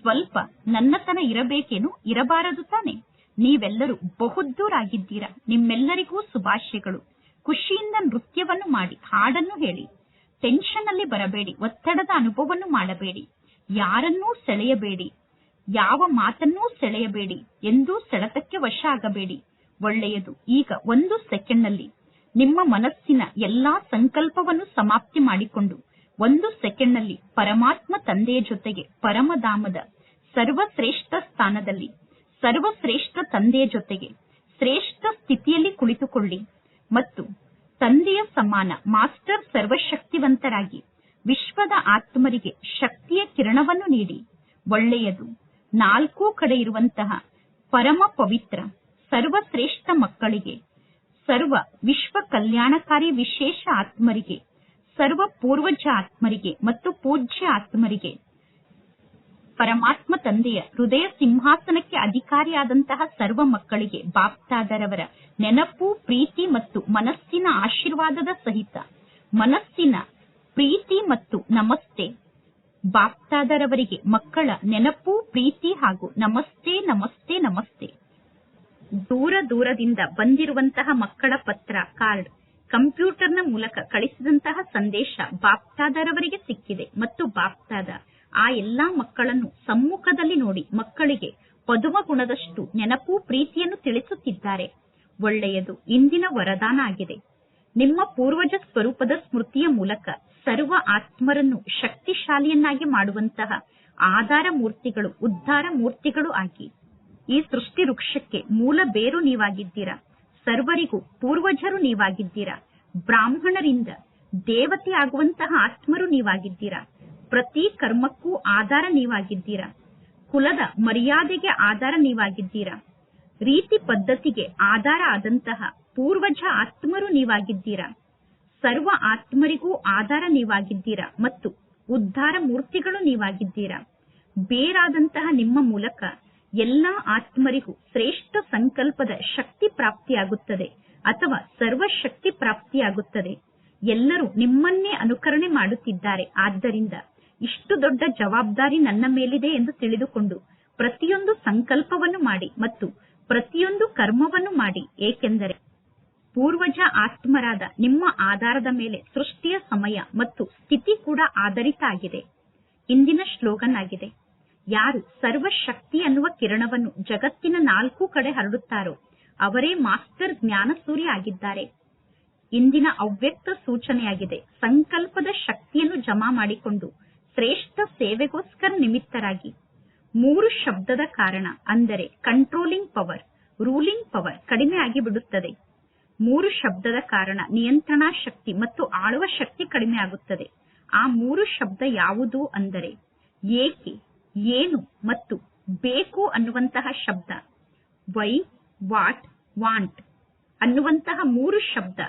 ಸ್ವಲ್ಪ ನನ್ನತನ ಇರಬೇಕೇನು? ಇರಬಾರದು ತಾನೆ. ನೀವೆಲ್ಲರೂ ಬಹುದ್ದೂರಾಗಿದ್ದೀರಾ ನಿಮ್ಮೆಲ್ಲರಿಗೂ ಶುಭಾಶಯಗಳು. ಖುಷಿಯಿಂದ ನೃತ್ಯವನ್ನು ಮಾಡಿ ಹಾಡನ್ನು ಹೇಳಿ. ಟೆನ್ಷನ್ ಅಲ್ಲಿ ಬರಬೇಡಿ, ಒತ್ತಡದ ಅನುಭವವನ್ನು ಮಾಡಬೇಡಿ. ಯಾರನ್ನೂ ಸೆಳೆಯಬೇಡಿ, ಯಾವ ಮಾತನ್ನೂ ಸೆಳೆಯಬೇಡಿ ಎಂದೂ ಸೆಳೆತಕ್ಕೆ ವಶ ಆಗಬೇಡಿ. ಒಳ್ಳೆಯದು. ಈಗ ಒಂದು ಸೆಕೆಂಡ್ನಲ್ಲಿ ನಿಮ್ಮ ಮನಸ್ಸಿನ ಎಲ್ಲಾ ಸಂಕಲ್ಪವನ್ನು ಸಮಾಪ್ತಿ ಮಾಡಿಕೊಂಡು ಒಂದು ಸೆಕೆಂಡ್ನಲ್ಲಿ ಪರಮಾತ್ಮ ತಂದೆಯ ಜೊತೆಗೆ ಪರಮಧಾಮದ ಸರ್ವಶ್ರೇಷ್ಠ ಸ್ಥಾನದಲ್ಲಿ, ಸರ್ವಶ್ರೇಷ್ಠ ತಂದೆಯ ಜೊತೆಗೆ ಶ್ರೇಷ್ಠ ಸ್ಥಿತಿಯಲ್ಲಿ ಕುಳಿತುಕೊಳ್ಳಿ ಮತ್ತು ತಂದೆಯ ಸಮಾನ, ಮಾಸ್ಟರ್ ಸರ್ವಶಕ್ತಿವಂತರಾಗಿ ವಿಶ್ವದ ಆತ್ಮರಿಗೆ ಶಕ್ತಿಯ ಕಿರಣವನ್ನು ನೀಡಿ. ಒಳ್ಳೆಯದು. ನಾಲ್ಕೂ ಕಡೆ ಇರುವಂತಹ ಪರಮ ಪವಿತ್ರ, ಸರ್ವಶ್ರೇಷ್ಠ ಮಕ್ಕಳಿಗೆ, ಸರ್ವ ವಿಶ್ವ ಕಲ್ಯಾಣಕಾರಿ ವಿಶೇಷ ಆತ್ಮರಿಗೆ, ಸರ್ವ ಪೂರ್ವಜ ಆತ್ಮರಿಗೆ ಮತ್ತು ಪೂಜ್ಯ ಆತ್ಮರಿಗೆ ಪರಮಾತ್ಮ ತಂದೆಯ ಹೃದಯ ಸಿಂಹಾಸನಕ್ಕೆ ಅಧಿಕಾರಿಯಾದಂತಹ ಸರ್ವ ಮಕ್ಕಳಿಗೆ ಬಾಪ್ತಾದರವರ ನೆನಪು, ಪ್ರೀತಿ ಮತ್ತು ಮನಸ್ಸಿನ ಆಶೀರ್ವಾದದ ಸಹಿತ ಮನಸ್ಸಿನ ಪ್ರೀತಿ ಮತ್ತು ನಮಸ್ತೆ ಬಾಪ್ತಾದರವರಿಗೆ ಮಕ್ಕಳ ನೆನಪು, ಪ್ರೀತಿ ಹಾಗೂ ನಮಸ್ತೆ ನಮಸ್ತೆ ನಮಸ್ತೆ. ದೂರ ದೂರದಿಂದ ಬಂದಿರುವಂತಹ ಮಕ್ಕಳ ಪತ್ರ, ಕಾರ್ಡ್, ಕಂಪ್ಯೂಟರ್ನ ಮೂಲಕ ಕಳಿಸಿದಂತಹ ಸಂದೇಶ ಬಾಪ್ತಾದರವರಿಗೆ ಸಿಕ್ಕಿದೆ ಮತ್ತು ಬಾಪ್ತಾದ ಆ ಎಲ್ಲಾ ಮಕ್ಕಳನ್ನು ಸಮ್ಮುಖದಲ್ಲಿ ನೋಡಿ ಮಕ್ಕಳಿಗೆ ಪದುಮ ಗುಣದಷ್ಟು ನೆನಪು ಪ್ರೀತಿಯನ್ನು ತಿಳಿಸುತ್ತಿದ್ದಾರೆ. ಒಳ್ಳೆಯದು ಇಂದಿನ ವರದಾನ ಆಗಿದೆ. ನಿಮ್ಮ ಪೂರ್ವಜ ಸ್ವರೂಪದ ಸ್ಮೃತಿಯ ಮೂಲಕ ಸರ್ವ ಆತ್ಮರನ್ನು ಶಕ್ತಿಶಾಲಿಯನ್ನಾಗಿ ಮಾಡುವಂತಹ ಆಧಾರ ಮೂರ್ತಿಗಳು, ಉದ್ಧಾರ ಮೂರ್ತಿಗಳು ಆಗಿ ಈ ಸೃಷ್ಟಿ ವೃಕ್ಷಕ್ಕೆ ಮೂಲ ಬೇರು ನೀವಾಗಿದ್ದೀರಾ? ಸರ್ವರಿಗೂ ಪೂರ್ವಜರು ನೀವಾಗಿದ್ದೀರಾ? ಬ್ರಾಹ್ಮಣರಿಂದ ದೇವತೆ ಆಗುವಂತಹ ಆತ್ಮರು ನೀವಾಗಿದ್ದೀರಾ? ಪ್ರತಿ ಕರ್ಮಕ್ಕೂ ಆಧಾರ ನೀವಾಗಿದ್ದೀರಾ. ಕುಲದ ಮರ್ಯಾದೆಗೆ ಆಧಾರ ನೀವಾಗಿದ್ದೀರಾ. ರೀತಿ ಪದ್ಧತಿಗೆ ಆಧಾರ ಆದಂತಹ ಪೂರ್ವಜ ಆತ್ಮರು ನೀವಾಗಿದ್ದೀರಾ. ಸರ್ವ ಆತ್ಮರಿಗೂ ಆಧಾರ ನೀವಾಗಿದ್ದೀರಾ ಮತ್ತು ಉದ್ಧಾರ ಮೂರ್ತಿಗಳು ನೀವಾಗಿದ್ದೀರಾ. ಬೇರಾದಂತಹ ನಿಮ್ಮ ಮೂಲಕ ಎಲ್ಲಾ ಆತ್ಮರಿಗೂ ಶ್ರೇಷ್ಠ ಸಂಕಲ್ಪದ ಶಕ್ತಿ ಪ್ರಾಪ್ತಿಯಾಗುತ್ತದೆ ಅಥವಾ ಸರ್ವ ಶಕ್ತಿ ಪ್ರಾಪ್ತಿಯಾಗುತ್ತದೆ. ಎಲ್ಲರೂ ನಿಮ್ಮನ್ನೇ ಅನುಕರಣೆ ಮಾಡುತ್ತಿದ್ದಾರೆ. ಆದ್ದರಿಂದ ಇಷ್ಟು ದೊಡ್ಡ ಜವಾಬ್ದಾರಿ ನನ್ನ ಮೇಲಿದೆ ಎಂದು ತಿಳಿದುಕೊಂಡು ಪ್ರತಿಯೊಂದು ಸಂಕಲ್ಪವನ್ನು ಮಾಡಿ ಮತ್ತು ಪ್ರತಿಯೊಂದು ಕರ್ಮವನ್ನು ಮಾಡಿ. ಏಕೆಂದರೆ ಪೂರ್ವಜ ಆತ್ಮರಾದ ನಿಮ್ಮ ಆಧಾರದ ಮೇಲೆ ಸೃಷ್ಟಿಯ ಸಮಯ ಮತ್ತು ಸ್ಥಿತಿ ಕೂಡ ಆಧಾರಿತ ಆಗಿದೆ. ಇಂದಿನ ಶ್ಲೋಗನ್ ಆಗಿದೆ ಯಾರು ಸರ್ವಶಕ್ತಿ ಅನ್ನುವ ಕಿರಣವನ್ನು ಜಗತ್ತಿನ ನಾಲ್ಕು ಕಡೆ ಹರಡುತ್ತಾರೋ ಅವರೇ ಮಾಸ್ಟರ್ ಜ್ಞಾನಸೂರಿ ಆಗಿದ್ದಾರೆ. ಇಂದಿನ ಅವ್ಯಕ್ತ ಸೂಚನೆಯಾಗಿದೆ, ಸಂಕಲ್ಪದ ಶಕ್ತಿಯನ್ನು ಜಮಾ ಮಾಡಿಕೊಂಡು ಶ್ರೇಷ್ಠ ಸೇವೆಗೋಸ್ಕರ ನಿಮಿತ್ತರಾಗಿ. ಮೂರು ಶಬ್ದದ ಕಾರಣ ಅಂದರೆ ಕಂಟ್ರೋಲಿಂಗ್ ಪವರ್ ರೂಲಿಂಗ್ ಪವರ್ ಕಡಿಮೆ ಆಗಿಬಿಡುತ್ತದೆ. ಮೂರು ಶಬ್ದದ ಕಾರಣ ನಿಯಂತ್ರಣ ಶಕ್ತಿ ಮತ್ತು ಆಳುವ ಶಕ್ತಿ ಕಡಿಮೆ ಆಗುತ್ತದೆ. ಆ ಮೂರು ಶಬ್ದ ಯಾವುದು ಅಂದರೆ ಏಕೆ, ಏನು ಮತ್ತು ಬೇಕು ಅನ್ನುವಂತಹ ಶಬ್ದ. ವೈ ವಾಟ್ ವಾಂಟ್ ಅನ್ನುವಂತಹ ಮೂರು ಶಬ್ದ.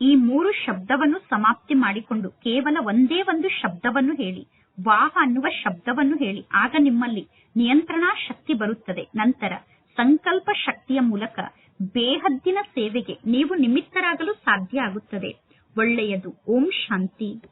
ಈ ಮೂರು ಶಬ್ದವನ್ನು ಸಮಾಪ್ತಿ ಮಾಡಿಕೊಂಡು ಕೇವಲ ಒಂದೇ ಒಂದು ಶಬ್ದವನ್ನು ಹೇಳಿ ವಾಹ ಅನ್ನುವ ಶಬ್ದವನ್ನು ಹೇಳಿ. ಆಗ ನಿಮ್ಮಲ್ಲಿ ನಿಯಂತ್ರಣಾ ಶಕ್ತಿ ಬರುತ್ತದೆ. ನಂತರ ಸಂಕಲ್ಪ ಶಕ್ತಿಯ ಮೂಲಕ ಬೇಹದ್ದಿನ ಸೇವೆಗೆ ನೀವು ನಿಮಿತ್ತರಾಗಲು ಸಾಧ್ಯ ಆಗುತ್ತದೆ. ಒಳ್ಳೆಯದು. ಓಂ ಶಾಂತಿ.